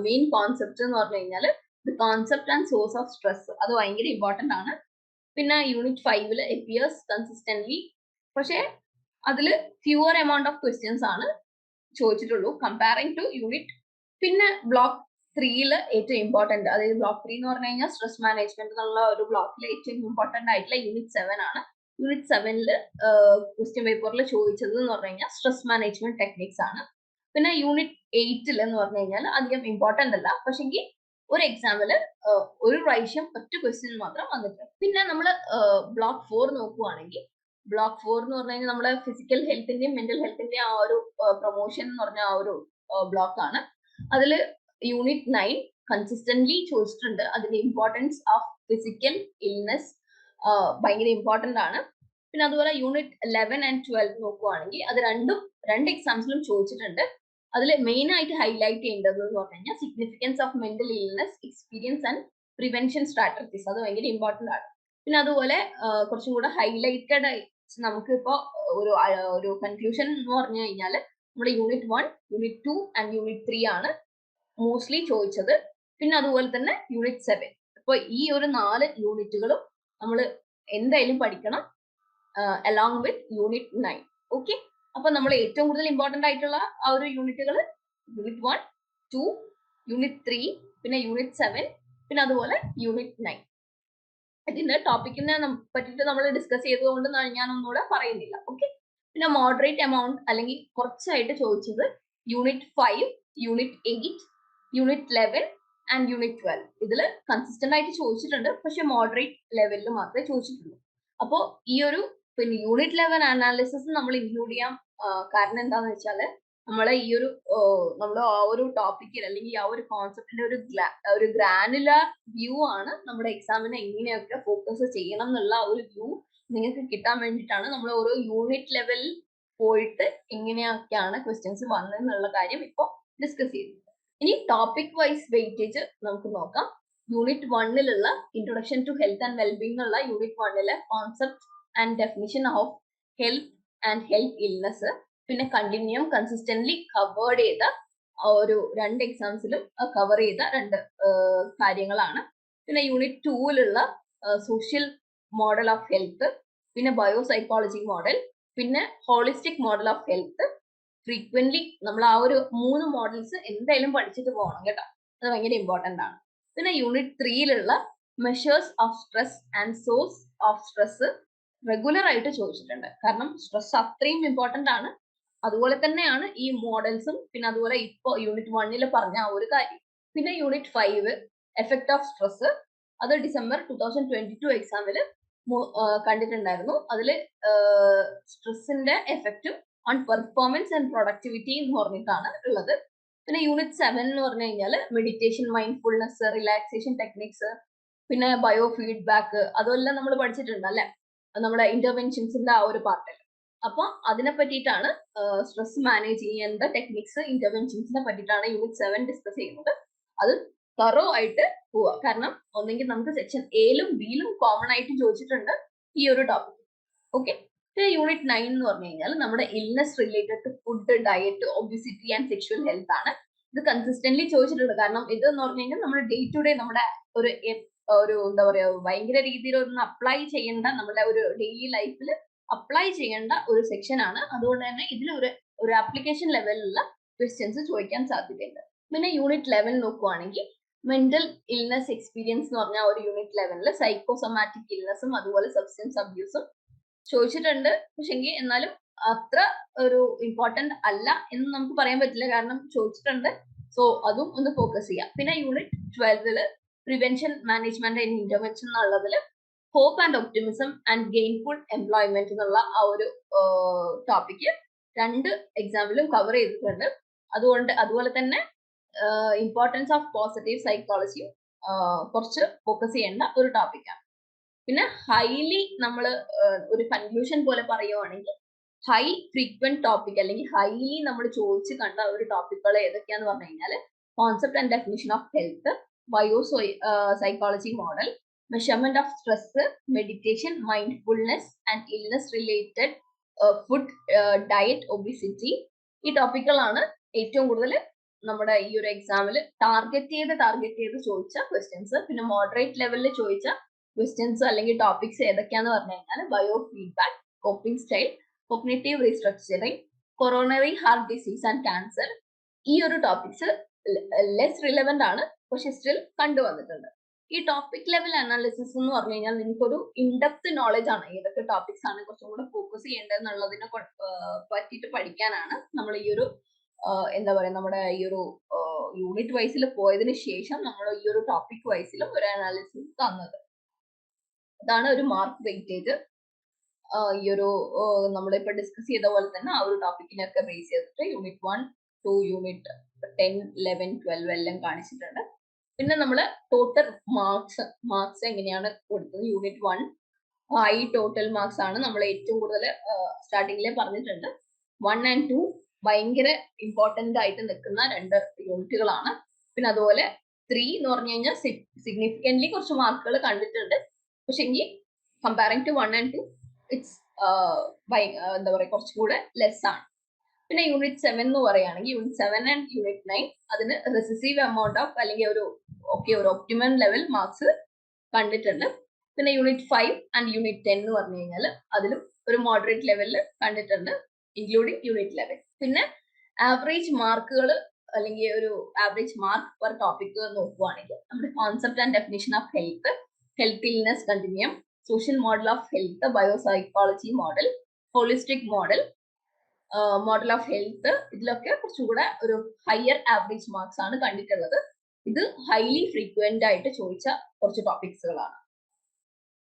മെയിൻ കോൺസെപ്റ്റ് എന്ന് പറഞ്ഞു കഴിഞ്ഞാൽ the concept and source of stress അത് ഭയങ്കര ഇമ്പോർട്ടന്റ് ആണ്. പിന്നെ യൂണിറ്റ് ഫൈവിൽ എപ്പിയേഴ്സ് കൺസിസ്റ്റന്റ്ലി പക്ഷേ അതിൽ ഫ്യൂവർ എമൗണ്ട് ഓഫ് ക്വസ്റ്റ്യൻസ് ആണ് ചോദിച്ചിട്ടുള്ളൂ. കമ്പയറിംഗ് ടു യൂണിറ്റ് പിന്നെ ബ്ലോക്ക് ത്രീയിൽ ഏറ്റവും ഇമ്പോർട്ടന്റ് അതായത് ബ്ലോക്ക് ത്രീ എന്ന് പറഞ്ഞു കഴിഞ്ഞാൽ സ്ട്രെസ് മാനേജ്മെന്റ് എന്നുള്ള ഒരു ബ്ലോക്കിൽ ഏറ്റവും ഇമ്പോർട്ടന്റ് ആയിട്ടുള്ള യൂണിറ്റ് സെവൻ ആണ്. യൂണിറ്റ് സെവനിൽ ക്വസ്റ്റ്യൻ പേപ്പറിൽ ചോദിച്ചത് എന്ന് പറഞ്ഞു കഴിഞ്ഞാൽ സ്ട്രെസ് മാനേജ്മെന്റ് ടെക്നിക്സ് ആണ്. പിന്നെ യൂണിറ്റ് എയ്റ്റിൽ എന്ന് പറഞ്ഞു കഴിഞ്ഞാൽ അധികം ഇമ്പോർട്ടന്റ് അല്ല. പക്ഷെങ്കിൽ ഒരു എക്സാമിൽ ഒരു പ്രാവശ്യം ഒറ്റ ക്വസ്റ്റ്യൻ മാത്രം വന്നിട്ടുണ്ട്. പിന്നെ നമ്മൾ ബ്ലോക്ക് ഫോർ നോക്കുവാണെങ്കിൽ ബ്ലോക്ക് ഫോർ എന്ന് പറഞ്ഞു കഴിഞ്ഞാൽ നമ്മുടെ ഫിസിക്കൽ ഹെൽത്തിന്റെയും മെന്റൽ ഹെൽത്തിന്റെയും ആ ഒരു പ്രൊമോഷൻ എന്ന് പറഞ്ഞ ആ ഒരു ബ്ലോക്ക് ആണ്. അതിൽ യൂണിറ്റ് നയൻ കൺസിസ്റ്റന്റ്ലി ചോദിച്ചിട്ടുണ്ട്. അതിന്റെ ഇമ്പോർട്ടൻസ് ഓഫ് ഫിസിക്കൽ ഇൽനെസ് ഭയങ്കര ഇമ്പോർട്ടന്റ് ആണ്. പിന്നെ അതുപോലെ യൂണിറ്റ് ലെവൻ ആൻഡ് ട്വൽവ് നോക്കുവാണെങ്കിൽ അത് രണ്ടും രണ്ട് എക്സാംസിലും ചോദിച്ചിട്ടുണ്ട്. അതിൽ മെയിൻ ആയിട്ട് ഹൈലൈറ്റ് ചെയ്യേണ്ടത് എന്ന് പറഞ്ഞു കഴിഞ്ഞാൽ significance of mental illness experience and prevention strategies അത് ഭയങ്കര ഇമ്പോർട്ടന്റ് ആണ്. പിന്നെ അതുപോലെ കുറച്ചും കൂടെ ഹൈലൈറ്റഡ് നമുക്ക് ഇപ്പോ ഒരു ഒരു കൺക്ലൂഷൻ എന്ന് പറഞ്ഞു കഴിഞ്ഞാൽ നമ്മുടെ unit one unit two and unit three ആണ് മോസ്റ്റ്ലി ചോദിച്ചത്. പിന്നെ അതുപോലെ തന്നെ യൂണിറ്റ് സെവൻ അപ്പൊ ഈ ഒരു നാല് യൂണിറ്റുകളും നമ്മൾ എന്തായാലും പഠിക്കണം along with unit nine okay അപ്പൊ നമ്മൾ ഏറ്റവും കൂടുതൽ ഇമ്പോർട്ടന്റ് ആയിട്ടുള്ള ആ ഒരു യൂണിറ്റുകൾ unit one two unit three പിന്നെ യൂണിറ്റ് സെവൻ പിന്നെ അതുപോലെ യൂണിറ്റ് നയൻ ഇതിന്റെ ടോപ്പിക്കിനെ പറ്റിയിട്ട് നമ്മൾ ഡിസ്കസ് ചെയ്തതുകൊണ്ട് ഞാൻ ഒന്നുകൂടെ പറയുന്നില്ല. ഓക്കെ പിന്നെ മോഡറേറ്റ് എമൗണ്ട് അല്ലെങ്കിൽ കുറച്ചായിട്ട് ചോദിച്ചത് unit five unit eight unit eleven and unit twelve ഇതിൽ കൺസിസ്റ്റന്റ് ആയിട്ട് ചോദിച്ചിട്ടുണ്ട്. പക്ഷെ മോഡറേറ്റ് ലെവലിൽ മാത്രമേ ചോദിച്ചിട്ടുള്ളൂ. അപ്പോൾ ഈ ഒരു പിന്നെ യൂണിറ്റ് ലെവൽ അനാലിസിസ് നമ്മൾ ഇൻക്ലൂഡ് ചെയ്യാൻ ആ, കാരണം എന്താന്ന് വെച്ചാൽ നമ്മളെ ഈ ഒരു നമ്മൾ ആ ഒരു ടോപ്പിക്കിൽ അല്ലെങ്കിൽ ആ ഒരു കോൺസെപ്റ്റിന്റെ ഒരു ഒരു ഗ്രാനുലർ വ്യൂ ആണ് നമ്മുടെ എക്സാമിനെ എങ്ങനെയൊക്കെ ഫോക്കസ് ചെയ്യണം എന്നുള്ള ഒരു വ്യൂ നിങ്ങൾക്ക് കിട്ടാൻ വേണ്ടിയിട്ടാണ് നമ്മൾ ഓരോ യൂണിറ്റ് ലെവലിൽ പോയിട്ട് എങ്ങനെയൊക്കെയാണ് ക്വസ്റ്റ്യൻസ് വന്നതെന്നുള്ള കാര്യം ഇപ്പോൾ ഡിസ്കസ് ചെയ്തത് ഇനി ടോപ്പിക് വൈസ് വെയിറ്റേജ് നമുക്ക് നോക്കാം. Unit വണ്ണിലുള്ള introduction to health and wellbeing എന്നുള്ള യൂണിറ്റ് വണ്ണിലെ concept and definition of health and health illness പിന്നെ കണ്ടിന്യൂം കൺസിസ്റ്റന്റ്ലി കവേർഡ് ചെയ്ത ഒരു രണ്ട് എക്സാംസിലും കവർ ചെയ്ത രണ്ട് കാര്യങ്ങളാണ്. പിന്നെ യൂണിറ്റ് ടൂവിലുള്ള സോഷ്യൽ മോഡൽ ഓഫ് ഹെൽത്ത് പിന്നെ ബയോ സൈക്കോളജി മോഡൽ പിന്നെ holistic model of health frequently നമ്മൾ ആ ഒരു മൂന്ന് മോഡൽസ് എന്തായാലും പഠിച്ചിട്ട് പോകണം കേട്ടോ. അത് ഭയങ്കര ഇമ്പോർട്ടന്റ് ആണ്. പിന്നെ unit ത്രീയിലുള്ള measures of stress and source of stress regular ആയിട്ട് ചോദിച്ചിട്ടുണ്ട്. കാരണം സ്ട്രെസ് അത്രയും ഇമ്പോർട്ടന്റ് ആണ്. അതുപോലെ തന്നെയാണ് ഈ മോഡൽസും പിന്നെ അതുപോലെ ഇപ്പോ യൂണിറ്റ് വണ്ണിൽ പറഞ്ഞ ആ ഒരു കാര്യം. പിന്നെ unit five effect of stress അത് December two thousand twenty two എക്സാമിൽ കണ്ടിട്ടുണ്ടായിരുന്നു. അതിൽ സ്ട്രെസ്സിന്റെ എഫക്റ്റും ഓൺ പെർഫോമൻസ് ആൻഡ് പ്രൊഡക്ടിവിറ്റി എന്ന് പറഞ്ഞിട്ടാണ് ഉള്ളത്. പിന്നെ യൂണിറ്റ് സെവൻ എന്ന് പറഞ്ഞു കഴിഞ്ഞാൽ മെഡിറ്റേഷൻ മൈൻഡ്ഫുൾനെസ് റിലാക്സേഷൻ ടെക്നിക്സ് പിന്നെ ബയോ ഫീഡ്ബാക്ക് അതെല്ലാം നമ്മൾ പഠിച്ചിട്ടുണ്ട് അല്ലെ? നമ്മുടെ ഇന്റർവെൻഷൻസിന്റെ ആ ഒരു പാർട്ടിൽ അപ്പൊ അതിനെ പറ്റിയിട്ടാണ് സ്ട്രെസ് മാനേജ് ചെയ്യേണ്ട ടെക്നിക്സ് ഇന്റർവെൻഷൻസിനെ പറ്റിയിട്ടാണ് യൂണിറ്റ് സെവൻ ഡിസ്കസ് ചെയ്യുന്നത്. അത് തറോ ആയിട്ട് പോവുക കാരണം ഒന്നെങ്കിൽ നമുക്ക് സെക്ഷൻ എയിലും ബിയിലും കോമൺ ആയിട്ട് ചോദിച്ചിട്ടുണ്ട് ഈ ഒരു ടോപ്പിക് ഓക്കെ യൂണിറ്റ് നയൻ എന്ന് പറഞ്ഞു കഴിഞ്ഞാൽ നമ്മുടെ illness related to food diet obesity and sexual health ആണ്. ഇത് കൺസിസ്റ്റന്റ്ലി ചോദിച്ചിട്ടുണ്ട്. കാരണം ഇത് എന്ന് പറഞ്ഞു കഴിഞ്ഞാൽ നമ്മുടെ ഡേ ടു ഡേ നമ്മുടെ ഒരു ഒരു എന്താ പറയാ ഭയങ്കര രീതിയിൽ ഒന്ന് അപ്ലൈ ചെയ്യേണ്ട നമ്മുടെ ഒരു ഡെയിലി ലൈഫിൽ അപ്ലൈ ചെയ്യേണ്ട ഒരു സെക്ഷൻ ആണ്. അതുകൊണ്ട് തന്നെ ഇതിൽ ഒരു ഒരു ആപ്ലിക്കേഷൻ ലെവലിലുള്ള ക്വസ്റ്റ്യൻസ് ചോദിക്കാൻ സാധ്യതയുണ്ട്. പിന്നെ യൂണിറ്റ് ലെവൽ നോക്കുവാണെങ്കിൽ മെന്റൽ ഇൽനസ് എക്സ്പീരിയൻസ് എന്ന് പറഞ്ഞ ഒരു യൂണിറ്റ് ലെവലിൽ സൈക്കോസൊമാറ്റിക് ഇൽനെസ്സും അതുപോലെ സബ്സ്റ്റൻസ് അബ്യൂസും ചോദിച്ചിട്ടുണ്ട്. പക്ഷെങ്കിൽ എന്നാലും അത്ര ഒരു ഇമ്പോർട്ടന്റ് അല്ല എന്ന് നമുക്ക് പറയാൻ പറ്റില്ല. കാരണം ചോദിച്ചിട്ടുണ്ട്. സോ അതും ഒന്ന് ഫോക്കസ് ചെയ്യാം. പിന്നെ യൂണിറ്റ് ട്വൽവിൽ പ്രിവെൻഷൻ മാനേജ്മെന്റ് ആൻഡ് ഇന്റർവെൻഷൻ എന്നുള്ളതിൽ hope and optimism and gainful employment എന്നുള്ള ആ ഒരു ടോപ്പിക്ക് രണ്ട് എക്സാമ്പിളും കവർ ചെയ്തിട്ടുണ്ട്. അതുകൊണ്ട് അതുപോലെ തന്നെ ഇമ്പോർട്ടൻസ് ഓഫ് പോസിറ്റീവ് സൈക്കോളജിയും കുറച്ച് ഫോക്കസ് ചെയ്യേണ്ട ഒരു ടോപ്പിക്കാണ് പിന്നെ ഹൈലി നമ്മൾ ഒരു കൺക്ലൂഷൻ പോലെ പറയുവാണെങ്കിൽ ഹൈ ഫ്രീക്വന്റ് ടോപ്പിക് അല്ലെങ്കിൽ ഹൈലി നമ്മൾ ചോദിച്ച് കണ്ട ഒരു ടോപ്പിക്കുകൾ ഏതൊക്കെയാന്ന് പറഞ്ഞു കഴിഞ്ഞാൽ concept and definition of health bio psychology model measurement of stress meditation mindfulness and illness related food diet obesity ഈ ടോപ്പിക്കുകളാണ് ഏറ്റവും കൂടുതൽ നമ്മുടെ ഈ ഒരു എക്സാമിൽ ടാർഗറ്റ് ചെയ്ത് ടാർഗറ്റ് ചെയ്ത് ചോദിച്ച ക്വസ്റ്റ്യൻസ് പിന്നെ മോഡറേറ്റ് ലെവലിൽ ചോദിച്ച ക്വസ്റ്റ്യൻസ് അല്ലെങ്കിൽ ടോപ്പിക്സ് ഏതൊക്കെയാന്ന് പറഞ്ഞു കഴിഞ്ഞാൽ bio feedback coping style cognitive restructuring coronary heart disease and cancer ഈ ഒരു ടോപ്പിക്സ് ലെസ് റിലവന്റ് ആണ് പക്ഷെ സ്റ്റിൽ കണ്ടുവന്നിട്ടുണ്ട്. ഈ ടോപ്പിക് ലെവൽ അനാലിസിസ് എന്ന് പറഞ്ഞു കഴിഞ്ഞാൽ നിങ്ങൾക്കൊരു ഇൻഡെപ്ത് നോളജ് ആണ്. ഏതൊക്കെ ടോപ്പിക്സ് ആണ് കുറച്ചും കൂടെ ഫോക്കസ് ചെയ്യേണ്ടതെന്നുള്ളതിനെ പറ്റിയിട്ട് പഠിക്കാനാണ് നമ്മൾ ഈ ഒരു എന്താ പറയാ നമ്മുടെ ഈ ഒരു യൂണിറ്റ് വൈസിൽ പോയതിനു ശേഷം നമ്മൾ ഈ ഒരു ടോപ്പിക് വൈസിലും ഒരു അനാലിസിസ് തന്നത്. അതാണ് ഒരു മാർക്ക് വെയിറ്റേജ് ഈ ഒരു നമ്മളിപ്പോ ഡിസ്കസ് ചെയ്ത പോലെ തന്നെ ആ ഒരു ടോപ്പിക്കിനൊക്കെ ബേസ് ചെയ്തിട്ട് unit one two unit ten eleven twelve എല്ലാം കാണിച്ചിട്ടുണ്ട്. പിന്നെ നമ്മൾ ടോട്ടൽ മാർക്സ് മാർക്സ് എങ്ങനെയാണ് കൊടുക്കുന്നത് unit one high total marks ആണ് നമ്മൾ ഏറ്റവും കൂടുതൽ സ്റ്റാർട്ടിങ്ങിലെ പറഞ്ഞിട്ടുണ്ട്. വൺ ആൻഡ് ടു ഭയങ്കര ഇമ്പോർട്ടന്റ് ആയിട്ട് നിൽക്കുന്ന രണ്ട് യൂണിറ്റുകളാണ് പിന്നെ അതുപോലെ ത്രീ എന്ന് പറഞ്ഞു കഴിഞ്ഞാൽ സിഗ്നിഫിക്കന്റ്ലി കുറച്ച് മാർക്കുകൾ കണ്ടിട്ടുണ്ട്. പക്ഷെ എങ്കിൽ comparing to one and two its എന്താ പറയുക കുറച്ചുകൂടെ ലെസ് ആണ്. പിന്നെ യൂണിറ്റ് സെവൻ എന്ന് പറയുകയാണെങ്കിൽ unit seven and unit nine അതിന് റെസിസീവ് എമൗണ്ട് ഓഫ് അല്ലെങ്കിൽ ഒരു ഓക്കെ ഒരു ഒപ്റ്റിമം ലെവൽ മാർക്സ് കണ്ടിട്ടുണ്ട്. പിന്നെ unit five and unit ten എന്ന് പറഞ്ഞു കഴിഞ്ഞാൽ അതിലും ഒരു മോഡറേറ്റ് ലെവലിൽ കണ്ടിട്ടുണ്ട് ഇൻക്ലൂഡിങ് യൂണിറ്റ് ലെവൽ പിന്നെ ആവറേജ് മാർക്കുകൾ അല്ലെങ്കിൽ ഒരു ആവറേജ് മാർക്ക് പെർ ടോപ്പിക് നോക്കുവാണെങ്കിൽ നമ്മുടെ concept and definition of health health illness continuum social model of health biopsychology model holistic model model of health ഇതിലൊക്കെ കുറച്ചുകൂടെ ഒരു ഹയർ ആവറേജ് മാർക്സ് ആണ് കണ്ടിട്ടുള്ളത്. ഇത് ഹൈലി ഫ്രീക്വന്റ് ആയിട്ട് ചോദിച്ച കുറച്ച് ടോപ്പിക്സുകളാണ്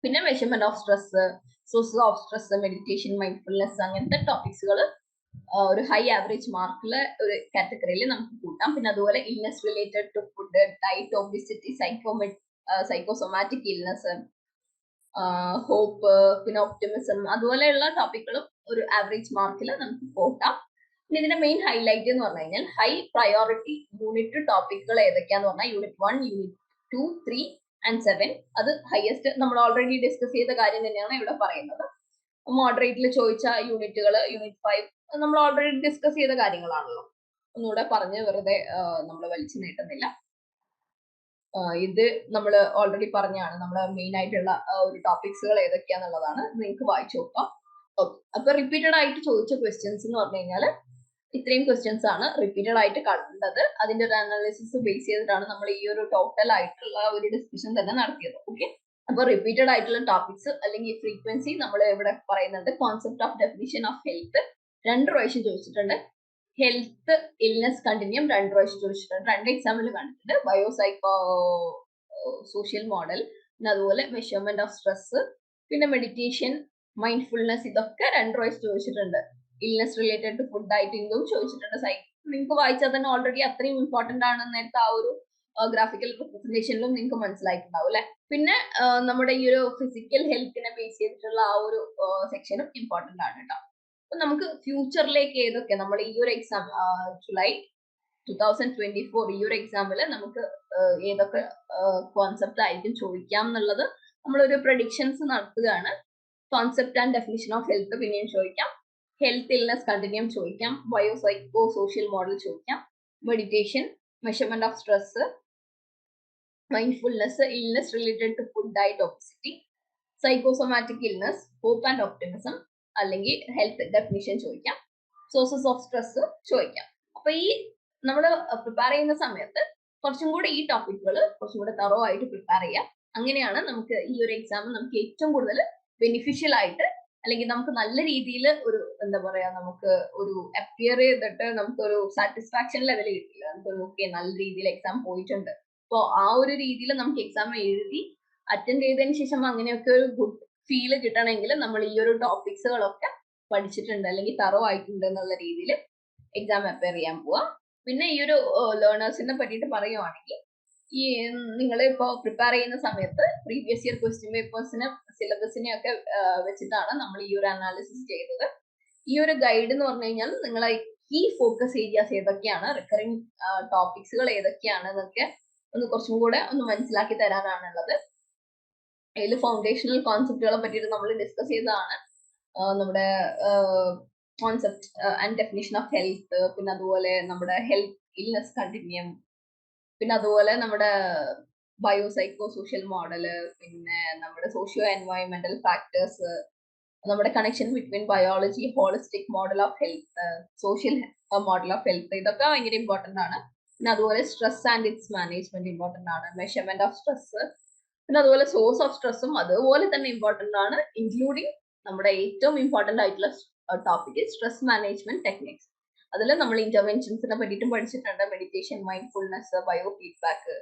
പിന്നെ measurement of stress sources of stress meditation mindfulness അങ്ങനത്തെ ടോപ്പിക്സുകൾ ഒരു ഹൈ ആവറേജ് മാർക്കിൽ ഒരു കാറ്റഗറിയിൽ നമുക്ക് കൂട്ടാം. പിന്നെ അതുപോലെ illness related to food diet obesity സൈക്കോമെ psychosomatic illness hope പിന്നെ ഒപ്റ്റിമിസം അതുപോലെയുള്ള ടോപ്പിക്കുകളും ഒരു ആവറേജ് മാർക്കിൽ നമുക്ക് കൂട്ടാം പിന്നെ ഇതിന്റെ മെയിൻ ഹൈലൈറ്റ് എന്ന് പറഞ്ഞു കഴിഞ്ഞാൽ ഹൈ പ്രയോറിറ്റി യൂണിറ്റ് ടോപ്പിക്കുകൾ ഏതൊക്കെയാന്ന് പറഞ്ഞാൽ unit one unit two three and seven അത് ഹയസ്റ്റ് നമ്മൾ ഓൾറെഡി ഡിസ്കസ് ചെയ്ത കാര്യം തന്നെയാണ് ഇവിടെ പറയുന്നത്. മോഡറേറ്റിൽ ചോദിച്ച യൂണിറ്റുകൾ യൂണിറ്റ് ഫൈവ് നമ്മൾ ഓൾറെഡി ഡിസ്കസ് ചെയ്ത കാര്യങ്ങളാണല്ലോ. ഒന്നുകൂടെ പറഞ്ഞ് വെറുതെ നമ്മൾ വലിച്ചു നീട്ടുന്നില്ല. ഇത് നമ്മൾ ഓൾറെഡി പറഞ്ഞാണ്. നമ്മൾ മെയിൻ ആയിട്ടുള്ള ഒരു ടോപ്പിക്സുകൾ ഏതൊക്കെയാന്നുള്ളതാണ്. നിങ്ങൾക്ക് വായിച്ചു നോക്കാം. അപ്പൊ റിപ്പീറ്റഡ് ആയിട്ട് ചോദിച്ച ക്വസ്റ്റ്യൻസ് എന്ന് പറഞ്ഞു കഴിഞ്ഞാൽ ഇത്രയും ക്വസ്റ്റ്യൻസ് ആണ് റിപ്പീറ്റഡ് ആയിട്ട് കണ്ടത് അതിന്റെ ഒരു അനാലിസിസ് ബേസ് ചെയ്തിട്ടാണ് നമ്മൾ ഈ ഒരു ടോട്ടൽ ആയിട്ടുള്ള ഒരു ഡിസ്കഷൻ തന്നെ നടത്തിയത്. ഓക്കെ അപ്പൊ റിപ്പീറ്റഡ് ആയിട്ടുള്ള ടോപ്പിക്സ് അല്ലെങ്കിൽ ഫ്രീക്വൻസി നമ്മൾ ഇവിടെ പറയുന്നുണ്ട് concept of definition of health രണ്ട് പ്രാവശ്യം ചോദിച്ചിട്ടുണ്ട്. ഹെൽത്ത് ഇൽനെസ് കണ്ടിന്യൂം രണ്ട് പ്രാവശ്യം ചോദിച്ചിട്ടുണ്ട്. രണ്ട് എക്സാമ്പിൾ കണ്ടിട്ടുണ്ട്. ബയോസൈക്കോ സോഷ്യൽ മോഡൽ പിന്നെ അതുപോലെ മെഷർമെന്റ് ഓഫ് സ്ട്രെസ് പിന്നെ മെഡിറ്റേഷൻ മൈൻഡ്ഫുൾനെസ് ഇതൊക്കെ രണ്ട് പ്രാവശ്യം ചോദിച്ചിട്ടുണ്ട്. ഇൽനെസ് റിലേറ്റഡ് ടു ഫുഡ് ഡയറ്റിംഗും ചോദിച്ചിട്ടുണ്ട്. സൈ നിങ്ങൾക്ക് വായിച്ചാൽ തന്നെ ഓൾറെഡി അത്രയും ഇമ്പോർട്ടന്റ് ആണ് നേരത്തെ ആ ഒരു ഗ്രാഫിക്കൽ റെപ്രസെന്റേഷനിലും നിങ്ങൾക്ക് മനസ്സിലായിട്ടുണ്ടാവും അല്ലെ? പിന്നെ നമ്മുടെ ഈ ഒരു ഫിസിക്കൽ ഹെൽത്തിനെ ബേസ് ചെയ്തിട്ടുള്ള ആ ഒരു സെക്ഷനും ഇമ്പോർട്ടന്റ് ആണ് കേട്ടോ. അപ്പൊ നമുക്ക് ഫ്യൂച്ചറിലേക്ക് ഏതൊക്കെ നമ്മൾ ഈ ഒരു exam July two thousand twenty four ഈ ഒരു എക്സാമിൽ നമുക്ക് ഏതൊക്കെ കോൺസെപ്റ്റ് ആയിരിക്കും ചോദിക്കാം എന്നുള്ളത് നമ്മളൊരു പ്രഡിക്ഷൻസ് നടത്തുകയാണ്. Concept and definition of health പിന്നെയും ചോദിക്കാം. ഹെൽത്ത് ഇൽനെസ് കണ്ടിന്യൂം ചോദിക്കാം. ബയോസൈക്കോ സോഷ്യൽ മോഡൽ ചോദിക്കാം. Meditation measurement of stress mindfulness illness related to food diet obesity psychosomatic illness hope and optimism അല്ലെങ്കിൽ ഹെൽത്ത് ഡെഫിനിഷൻ ചോദിക്കാം. സോഴ്സസ് ഓഫ് സ്ട്രെസ് ചോദിക്കാം. അപ്പൊ ഈ നമ്മൾ പ്രിപ്പയർ ചെയ്യുന്ന സമയത്ത് കുറച്ചും കൂടെ ഈ ടോപ്പിക്കുകൾ കുറച്ചും കൂടെ തറോ ആയിട്ട് പ്രിപ്പയർ ചെയ്യാം. അങ്ങനെയാണ് നമുക്ക് ഈ ഒരു എക്സാം നമുക്ക് ഏറ്റവും കൂടുതൽ ബെനിഫിഷ്യൽ ആയിട്ട് അല്ലെങ്കിൽ നമുക്ക് നല്ല രീതിയിൽ ഒരു എന്താ പറയാ നമുക്ക് ഒരു അപ്പിയർ ചെയ്തിട്ട് നമുക്കൊരു സാറ്റിസ്ഫാക്ഷൻ ലെവൽ കിട്ടില്ല. നമുക്ക് ഓക്കെ നല്ല രീതിയിൽ എക്സാം പോയിട്ടുണ്ട്. അപ്പോൾ ആ ഒരു രീതിയിൽ നമുക്ക് എക്സാം എഴുതി അറ്റൻഡ് ചെയ്തതിന് ശേഷം അങ്ങനെയൊക്കെ ഒരു ഗുഡ് ഫീൽ കിട്ടണമെങ്കിൽ നമ്മൾ ഈ ഒരു ടോപ്പിക്സുകളൊക്കെ പഠിച്ചിട്ടുണ്ട് അല്ലെങ്കിൽ തറോ ആയിട്ടുണ്ട് എന്നുള്ള രീതിയിൽ എക്സാം അപ്പയർ ചെയ്യാൻ പോവാ. പിന്നെ ഈ ഒരു ലേണേഴ്സിനെ പറ്റിയിട്ട് പറയുവാണെങ്കിൽ ഈ നിങ്ങൾ ഇപ്പോൾ പ്രിപ്പയർ ചെയ്യുന്ന സമയത്ത് പ്രീവിയസ് ഇയർ ക്വസ്റ്റ്യൻ പേപ്പേഴ്സിനും സിലബസിനെ ഒക്കെ വെച്ചിട്ടാണ് നമ്മൾ ഈ ഒരു അനാലിസിസ് ചെയ്തത്. ഈ ഒരു ഗൈഡ് എന്ന് പറഞ്ഞു കഴിഞ്ഞാൽ നിങ്ങളെ കീ ഫോക്കസ് ഏരിയാസ് ഏതൊക്കെയാണ് റിക്കറിങ് ടോപ്പിക്സുകൾ ഏതൊക്കെയാണ് എന്നൊക്കെ ഒന്ന് കുറച്ചും കൂടെ ഒന്ന് മനസ്സിലാക്കി തരാനാണുള്ളത്. അതിൽ ഫൗണ്ടേഷണൽ കോൺസെപ്റ്റുകളെ പറ്റിയിട്ട് നമ്മൾ ഡിസ്കസ് ചെയ്തതാണ്. നമ്മുടെ concept and definition of health പിന്നെ അതുപോലെ നമ്മുടെ ഹെൽത്ത് ഇൽനെസ് കണ്ടിന്യൂം പിന്നെ അതുപോലെ നമ്മുടെ ബയോസൈക്കോ സോഷ്യൽ മോഡൽ പിന്നെ നമ്മുടെ സോഷ്യോ എൻവയോൺമെന്റൽ ഫാക്ടേഴ്സ് നമ്മുടെ connection between biology holistic model of health social model of health ഇതൊക്കെ ഭയങ്കര ഇമ്പോർട്ടന്റ് ആണ്. പിന്നെ അതുപോലെ stress and its management important ആണ്. മെഷർമെന്റ് ഓഫ് സ്ട്രെസ് പിന്നെ അതുപോലെ സോഴ്സ് ഓഫ് സ്ട്രെസ്സും അതുപോലെ തന്നെ ഇമ്പോർട്ടന്റ് ആണ് ഇൻക്ലൂഡിങ് നമ്മുടെ ഏറ്റവും ഇമ്പോർട്ടന്റ് ആയിട്ടുള്ള ടോപ്പിക് സ്ട്രെസ് മാനേജ്മെന്റ് ടെക്നിക്സ് അതിൽ നമ്മൾ ഇന്റർവെൻഷൻസിനെ പറ്റിയിട്ടും പഠിച്ചിട്ടുണ്ട്. മെഡിറ്റേഷൻ മൈൻഡ്ഫുൾനെസ് ബയോ ഫീഡ്ബാക്ക്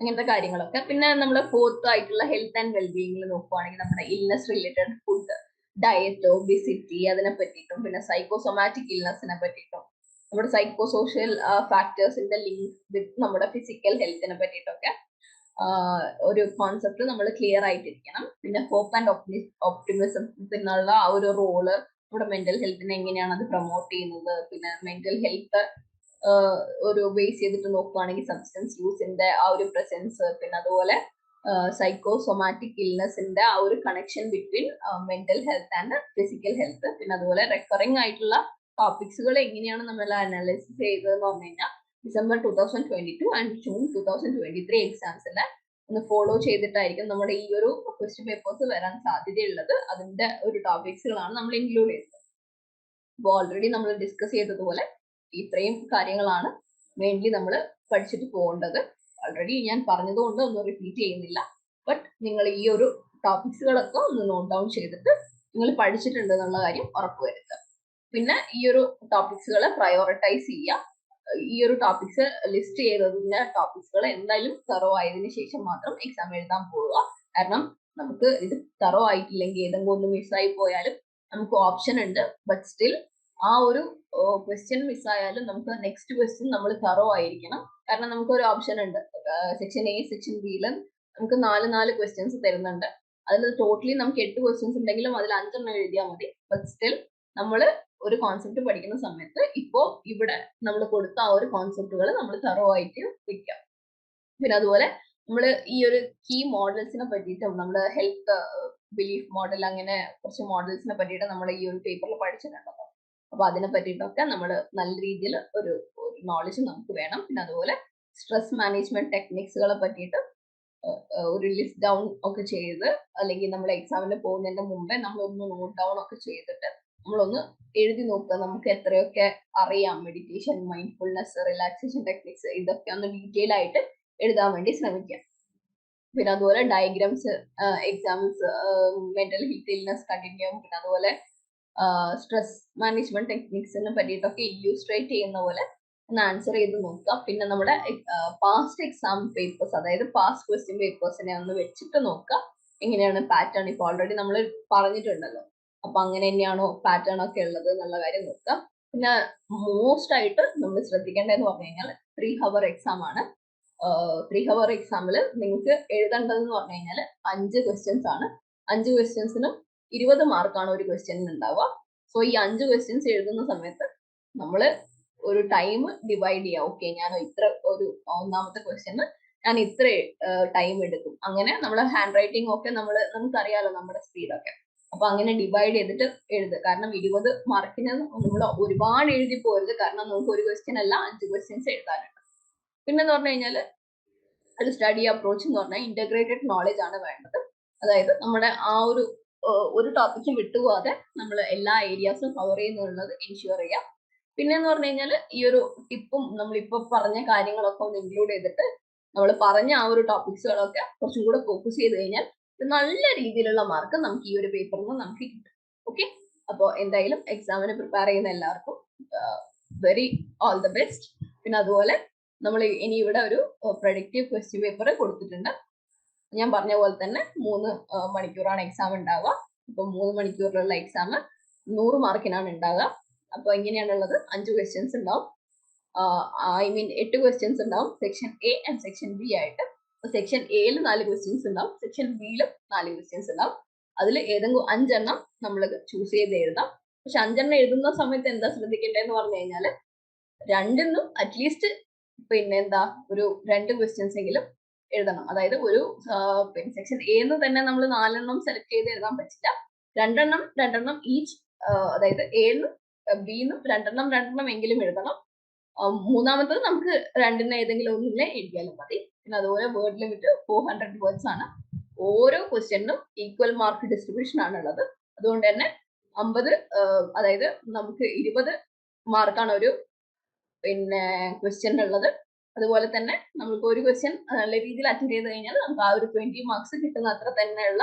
അങ്ങനത്തെ കാര്യങ്ങളൊക്കെ. പിന്നെ നമ്മൾ ഫോർത്ത് ആയിട്ടുള്ള ഹെൽത്ത് ആൻഡ് വെൽബീയിങ്ങിൽ നോക്കുവാണെങ്കിൽ നമ്മുടെ illness related food diet obesity അതിനെ പറ്റിയിട്ടും പിന്നെ സൈക്കോസൊമാറ്റിക് ഇൽനെസ്സിനെ പറ്റിയിട്ടും നമ്മുടെ സൈക്കോ സോഷ്യൽ ഫാക്ടേഴ്സിന്റെ ലിങ്ക് വിത്ത് നമ്മുടെ ഫിസിക്കൽ ഹെൽത്തിനെ പറ്റിയിട്ടൊക്കെ ഒരു കോൺസെപ്റ്റ് നമ്മൾ ക്ലിയർ ആയിട്ടിരിക്കണം. പിന്നെ ഹോപ്പ് ആൻഡ് ഓപ്റ്റിമിസം പിന്നുള്ള ആ ഒരു റോൾ നമ്മുടെ മെന്റൽ ഹെൽത്തിനെ എങ്ങനെയാണ് അത് പ്രൊമോട്ട് ചെയ്യുന്നത്? പിന്നെ മെന്റൽ ഹെൽത്ത് ഒരു ബേസ് ചെയ്തിട്ട് നോക്കുവാണെങ്കിൽ സബ്സ്റ്റൻസ് യൂസിന്റെ ആ ഒരു പ്രസൻസ് പിന്നെ അതുപോലെ സൈക്കോസൊമാറ്റിക് ഇൽനെസിന്റെ ആ ഒരു connection between mental health and physical health പിന്നെ അതുപോലെ റെക്കറിങ് ആയിട്ടുള്ള ടോപ്പിക്സുകൾ എങ്ങനെയാണ് നമ്മൾ അനാലിസിസ് ചെയ്തതെന്ന് പറഞ്ഞു കഴിഞ്ഞാൽ December two thousand twenty two and June two thousand twenty three എക്സാംസിൽ ഒന്ന് ഫോളോ ചെയ്തിട്ടായിരിക്കും നമ്മുടെ ഈ ഒരു ക്വസ്റ്റ്യൻ പേപ്പേഴ്സ് വരാൻ സാധ്യതയുള്ളത്. അതിന്റെ ഒരു ടോപ്പിക്സുകളാണ് നമ്മൾ ഇൻക്ലൂഡ് ചെയ്തത് അപ്പോൾ ഓൾറെഡി നമ്മൾ ഡിസ്കസ് ചെയ്തതുപോലെ ഇത്രയും കാര്യങ്ങളാണ് മെയിൻലി നമ്മൾ പഠിച്ചിട്ട് പോകേണ്ടത്. ഓൾറെഡി ഞാൻ പറഞ്ഞതുകൊണ്ട് ഒന്നും റിപ്പീറ്റ് ചെയ്യുന്നില്ല. ബട്ട് നിങ്ങൾ ഈ ഒരു ടോപ്പിക്സുകളൊക്കെ ഒന്ന് നോട്ട് ഡൗൺ ചെയ്തിട്ട് നിങ്ങൾ പഠിച്ചിട്ടുണ്ട് എന്നുള്ള കാര്യം ഉറപ്പുവരുത്തുക പിന്നെ ഈ ഒരു ടോപ്പിക്സുകൾ പ്രയോറിറ്റൈസ് ചെയ്യുക. ഈ ഒരു ടോപ്പിക്സ് ലിസ്റ്റ് ചെയ്തതിന്റെ ടോപ്പിക്സുകൾ എന്തായാലും തറോ ആയതിനു ശേഷം മാത്രം എക്സാം എഴുതാൻ പോവുക. കാരണം നമുക്ക് ഇത് തറോ ആയിട്ടില്ലെങ്കിൽ ഏതെങ്കിലും ഒന്ന് മിസ്സായി പോയാലും നമുക്ക് ഓപ്ഷൻ ഉണ്ട്. ബട്ട് സ്റ്റിൽ ആ ഒരു ക്വസ്റ്റ്യൻ മിസ്സായാലും നമുക്ക് നെക്സ്റ്റ് ക്വസ്റ്റ്യൻ നമ്മൾ തറോ ആയിരിക്കണം. കാരണം നമുക്ക് ഒരു ഓപ്ഷൻ ഉണ്ട് സെക്ഷൻ എ സെക്ഷൻ ബിയിൽ നമുക്ക് നാല് നാല് ക്വസ്റ്റ്യൻസ് തരുന്നുണ്ട്. അതിൽ ടോട്ടലി നമുക്ക് എട്ട് ക്വസ്റ്റ്യൻസ് ഉണ്ടെങ്കിലും അതിൽ അഞ്ചെണ്ണം എഴുതിയാൽ മതി. ബട്ട് സ്റ്റിൽ നമ്മൾ ഒരു കോൺസെപ്റ്റ് പഠിക്കുന്ന സമയത്ത് ഇപ്പോ ഇവിടെ നമ്മൾ കൊടുത്ത ആ ഒരു കോൺസെപ്റ്റുകൾ നമ്മൾ തറോ ആയിട്ട് വെക്കാം. പിന്നെ അതുപോലെ നമ്മൾ ഈ ഒരു കീ മോഡൽസിനെ പറ്റിയിട്ടും നമ്മൾ ഹെൽത്ത് ബിലീഫ് മോഡൽ അങ്ങനെ കുറച്ച് മോഡൽസിനെ പറ്റിയിട്ട് നമ്മൾ ഈ ഒരു പേപ്പറിൽ പഠിച്ചിട്ടുണ്ടല്ലോ. അപ്പൊ അതിനെ പറ്റിയിട്ടൊക്കെ നമ്മൾ നല്ല രീതിയിൽ ഒരു നോളജ് നമുക്ക് വേണം. പിന്നെ അതുപോലെ സ്ട്രെസ് മാനേജ്മെന്റ് ടെക്നിക്സുകളെ പറ്റിയിട്ട് ഒരു ലിസ്റ്റ് ഡൗൺ ഒക്കെ ചെയ്ത് അല്ലെങ്കിൽ നമ്മൾ എക്സാമിന് പോകുന്നതിന്റെ മുമ്പേ നമ്മൾ ഒന്ന് നോട്ട് ഡൗൺ ഒക്കെ ചെയ്തിട്ട് നമ്മളൊന്ന് എഴുതി നോക്കുക. നമുക്ക് എത്രയൊക്കെ അറിയാം. മെഡിറ്റേഷൻ മൈൻഡ്ഫുൾനെസ് റിലാക്സേഷൻ ടെക്നിക്സ് ഇതൊക്കെ ഒന്ന് ഡീറ്റെയിൽ ആയിട്ട് എഴുതാൻ വേണ്ടി ശ്രമിക്കാം. പിന്നെ അതുപോലെ diagrams exams mental health illness continue പിന്നെ അതുപോലെ സ്ട്രെസ് മാനേജ്മെന്റ് ടെക്നിക്സിനെ പറ്റിയിട്ടൊക്കെ ഇല്യൂസ്ട്രേറ്റ് ചെയ്യുന്ന പോലെ ഒന്ന് ആൻസർ ചെയ്ത് നോക്കാം പിന്നെ നമ്മുടെ പാസ്റ്റ് എക്സാം പേപ്പേഴ്സ് അതായത് പാസ്റ്റ് ക്വസ്റ്റ്യൻ പേപ്പേഴ്സിനെ ഒന്ന് വെച്ചിട്ട് നോക്കാം എങ്ങനെയാണ് പാറ്റേൺ ഇപ്പോൾ ഓൾറെഡി നമ്മൾ പറഞ്ഞിട്ടുണ്ടല്ലോ. അപ്പൊ അങ്ങനെ തന്നെയാണോ പാറ്റേൺ ഒക്കെ ഉള്ളത് എന്നുള്ള കാര്യം നോക്കുക. പിന്നെ മോസ്റ്റ് ആയിട്ട് നമ്മൾ ശ്രദ്ധിക്കേണ്ടതെന്ന് പറഞ്ഞു കഴിഞ്ഞാൽ ത്രീ ഹവർ എക്സാം ആണ്. ത്രീ ഹവർ എക്സാമിൽ നിങ്ങൾക്ക് എഴുതേണ്ടതെന്ന് പറഞ്ഞു കഴിഞ്ഞാൽ അഞ്ച് ക്വസ്റ്റ്യൻസ് ആണ്. അഞ്ച് ക്വസ്റ്റ്യൻസിനും ഇരുപത് മാർക്കാണ് ഒരു ക്വസ്റ്റ്യനിന് ഉണ്ടാവുക. സോ ഈ അഞ്ച് ക്വസ്റ്റ്യൻസ് എഴുതുന്ന സമയത്ത് നമ്മൾ ഒരു ടൈം ഡിവൈഡ് ചെയ്യുക ഓക്കെ ഞാൻ ഇത്ര ഒരു ഒന്നാമത്തെ ക്വസ്റ്റ്യന് ഞാൻ ഇത്ര ടൈം എടുക്കും. അങ്ങനെ നമ്മൾ ഹാൻഡ് റൈറ്റിംഗ് ഒക്കെ നമ്മൾ നമുക്കറിയാലോ നമ്മുടെ സ്പീഡൊക്കെ അപ്പൊ അങ്ങനെ ഡിവൈഡ് ചെയ്തിട്ട് എഴുതുക കാരണം ഇരുപത് മാർക്കിന് നമ്മൾ ഒരുപാട് എഴുതി പോരുത്. കാരണം നമുക്ക് ഒരു ക്വസ്റ്റ്യൻ അല്ല അഞ്ച് ക്വസ്റ്റ്യൻസ് എഴുതാനുണ്ട്. പിന്നെന്ന് പറഞ്ഞു കഴിഞ്ഞാൽ ഒരു സ്റ്റഡി അപ്രോച്ച് എന്ന് പറഞ്ഞാൽ ഇന്റഗ്രേറ്റഡ് നോളജ് ആണ് വേണ്ടത്. അതായത് നമ്മുടെ ആ ഒരു ഒരു ടോപ്പിക്ക് വിട്ടുപോകാതെ നമ്മൾ എല്ലാ ഏരിയാസും കവർ ചെയ്യുന്നുള്ളത് എൻഷുർ ചെയ്യാം. പിന്നെ എന്ന് പറഞ്ഞു കഴിഞ്ഞാൽ ഈ ഒരു ടിപ്പും നമ്മളിപ്പോ പറഞ്ഞ കാര്യങ്ങളൊക്കെ ഒന്ന് ഇൻക്ലൂഡ് ചെയ്തിട്ട് നമ്മൾ പറഞ്ഞ ആ ഒരു ടോപ്പിക്സുകളൊക്കെ കുറച്ചും കൂടെ ഫോക്കസ് ചെയ്ത് കഴിഞ്ഞാൽ നല്ല രീതിയിലുള്ള മാർക്ക് നമുക്ക് ഈ ഒരു പേപ്പറിൽ നിന്ന് നമുക്ക് കിട്ടും. ഓക്കെ അപ്പോൾ എന്തായാലും എക്സാമിന് പ്രിപ്പയർ ചെയ്യുന്ന എല്ലാവർക്കും വെരി ഓൾ ദ ബെസ്റ്റ് പിന്നെ അതുപോലെ നമ്മൾ ഇനി ഇവിടെ ഒരു പ്രൊഡക്റ്റീവ് ക്വസ്റ്റ്യൻ പേപ്പർ കൊടുത്തിട്ടുണ്ട്. ഞാൻ പറഞ്ഞ പോലെ തന്നെ മൂന്ന് മണിക്കൂറാണ് എക്സാം ഉണ്ടാവുക. അപ്പൊ മൂന്ന് മണിക്കൂറിലുള്ള എക്സാം നൂറ് മാർക്കിനാണ് ഉണ്ടാവുക. അപ്പൊ എങ്ങനെയാണുള്ളത്? അഞ്ച് ക്വസ്റ്റ്യൻസ് ഉണ്ടാവും. ഐ മീൻ എട്ട് ക്വസ്റ്റ്യൻസ് ഉണ്ടാവും. Section A and section B ആയിട്ട് സെക്ഷൻ എയിൽ നാല് ക്വസ്റ്റ്യൻസ് ഉണ്ടാവും സെക്ഷൻ ബിയിലും നാല് ക്വസ്റ്റ്യൻസ് ഉണ്ടാവും അതിൽ ഏതെങ്കിലും അഞ്ചെണ്ണം നമ്മൾ ചൂസ് ചെയ്ത് എഴുതാം. പക്ഷെ അഞ്ചെണ്ണം എഴുതുന്ന സമയത്ത് എന്താ ശ്രദ്ധിക്കേണ്ടതെന്ന് പറഞ്ഞു കഴിഞ്ഞാൽ രണ്ടെന്നും അറ്റ്ലീസ്റ്റ് പിന്നെ എന്താ ഒരു രണ്ട് ക്വസ്റ്റ്യൻസ് എങ്കിലും എഴുതണം. അതായത് ഒരു പിന്നെ സെക്ഷൻ എന്ന് തന്നെ നമ്മൾ നാലെണ്ണം സെലക്ട് ചെയ്ത് എഴുതാൻ പറ്റില്ല. രണ്ടെണ്ണം രണ്ടെണ്ണം ഈച്ച് അതായത് എന്നും ബിന്നും രണ്ടെണ്ണം രണ്ടെണ്ണം എങ്കിലും എഴുതണം. മൂന്നാമത്തത് നമുക്ക് രണ്ടിന് ഏതെങ്കിലും ഒന്നിനെ എഴുതിയാലും മതി. പിന്നെ അതുപോലെ word limit four hundred words ആണ്. ഓരോ ക്വസ്റ്റ്യനും ഈക്വൽ മാർക്ക് ഡിസ്ട്രിബ്യൂഷൻ ആണ് ഉള്ളത്. അതുകൊണ്ട് തന്നെ അമ്പത് അതായത് നമുക്ക് ഇരുപത് മാർക്കാണ് ഒരു പിന്നെ ക്വസ്റ്റ്യൻ ഉള്ളത്. അതുപോലെ തന്നെ നമുക്ക് ഒരു ക്വസ്റ്റ്യൻ നല്ല രീതിയിൽ അറ്റൻഡ് ചെയ്ത് കഴിഞ്ഞാൽ നമുക്ക് ആ ഒരു ട്വന്റി മാർക്സ് കിട്ടുന്ന അത്ര തന്നെയുള്ള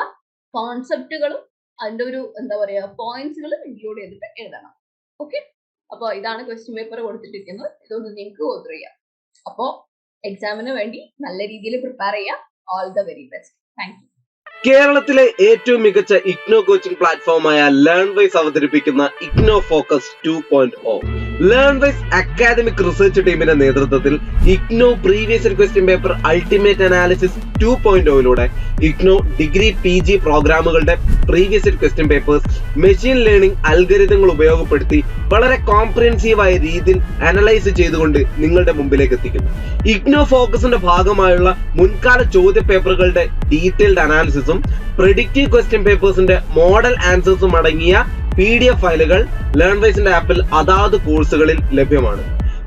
കോൺസെപ്റ്റുകളും അതിന്റെ ഒരു എന്താ പറയാ പോയിന്റ്സുകളും ഇൻക്ലൂഡ് ചെയ്തിട്ട് എഴുതണം. ഓക്കെ അപ്പോൾ ഇതാണ് ക്വസ്റ്റ്യൻ പേപ്പർ കൊടുത്തിട്ടിരിക്കുന്നത്. ഇതൊന്ന് നിങ്ങൾക്ക് ഓർഡർ ചെയ്യാം. അപ്പോൾ എക്സാമിന് വേണ്ടി നല്ല രീതിയിൽ പ്രിപ്പയർ ചെയ്യാം. All the very best thank you കേരളത്തിലെ ഏറ്റവും മികച്ച ഇഗ്നോ കോച്ചിംഗ് പ്ലാറ്റ്ഫോമായ ലേൺ വൈസ് അവതരിപ്പിക്കുന്ന IGNOU focus two point O Learn Wise academic research ടീമിന്റെ നേതൃത്വത്തിൽ IGNOU previous question paper ultimate analysis two point ഒയിലൂടെ IGNOU degree P G പ്രോഗ്രാമുകളുടെ previous question papers machine learning അൽഗരിതങ്ങൾ ഉപയോഗപ്പെടുത്തി വളരെ കോംപ്രിഹെൻസീവായ രീതിയിൽ അനലൈസ് ചെയ്തുകൊണ്ട് നിങ്ങളുടെ മുമ്പിലേക്ക് എത്തിക്കുന്നു. ഇഗ്നോ ഫോക്കസിന്റെ ഭാഗമായുള്ള മുൻകാല ചോദ്യ പേപ്പറുകളുടെ ഡീറ്റെയിൽഡ് അനാലിസിസും പ്രിഡിക്റ്റീവ് ക്വസ്റ്റ്യൻ പേപ്പേഴ്സിന്റെ മോഡൽ ആൻസേഴ്സും അടങ്ങിയ പി ഡി എഫ് ഫയലുകൾ ലേൺ വൈസിന്റെ ആപ്പിൽ അതാത് കോഴ്സുകളിൽ ലഭ്യമാണ്.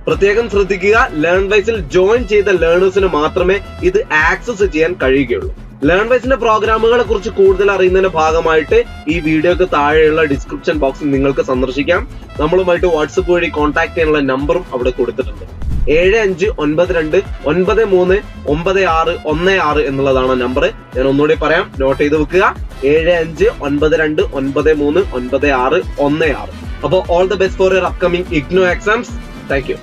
പ്രത്യേകം ശ്രദ്ധിക്കുക ലേൺ വൈസിൽ ജോയിൻ ചെയ്ത ലേണേഴ്സിന് മാത്രമേ ഇത് ആക്സസ് ചെയ്യാൻ കഴിയുകയുള്ളൂ. ലേൺ വൈസിന്റെ പ്രോഗ്രാമുകളെ കുറിച്ച് കൂടുതൽ അറിയുന്നതിന്റെ ഭാഗമായിട്ട് ഈ വീഡിയോക്ക് താഴെയുള്ള ഡിസ്ക്രിപ്ഷൻ ബോക്സിൽ നിങ്ങൾക്ക് സന്ദർശിക്കാം. നമ്മളുമായിട്ട് വാട്സപ്പ് വഴി കോൺടാക്ട് ചെയ്യാനുള്ള നമ്പറും അവിടെ കൊടുത്തിട്ടുണ്ട്. ഏഴ് അഞ്ച് ഒൻപത് രണ്ട് ഒൻപത് മൂന്ന് ഒമ്പത് ആറ് ഒന്ന് ആറ് എന്നുള്ളതാണ് നമ്പർ ഞാൻ ഒന്നുകൂടി പറയാം. നോട്ട് ചെയ്ത് വെക്കുക. ഏഴ് അഞ്ച് ഒൻപത് രണ്ട് ഒൻപത് മൂന്ന് ഒൻപത് ആറ് ഒന്ന് ആറ്. അപ്പോൾ all the best for your upcoming IGNOU exams thank you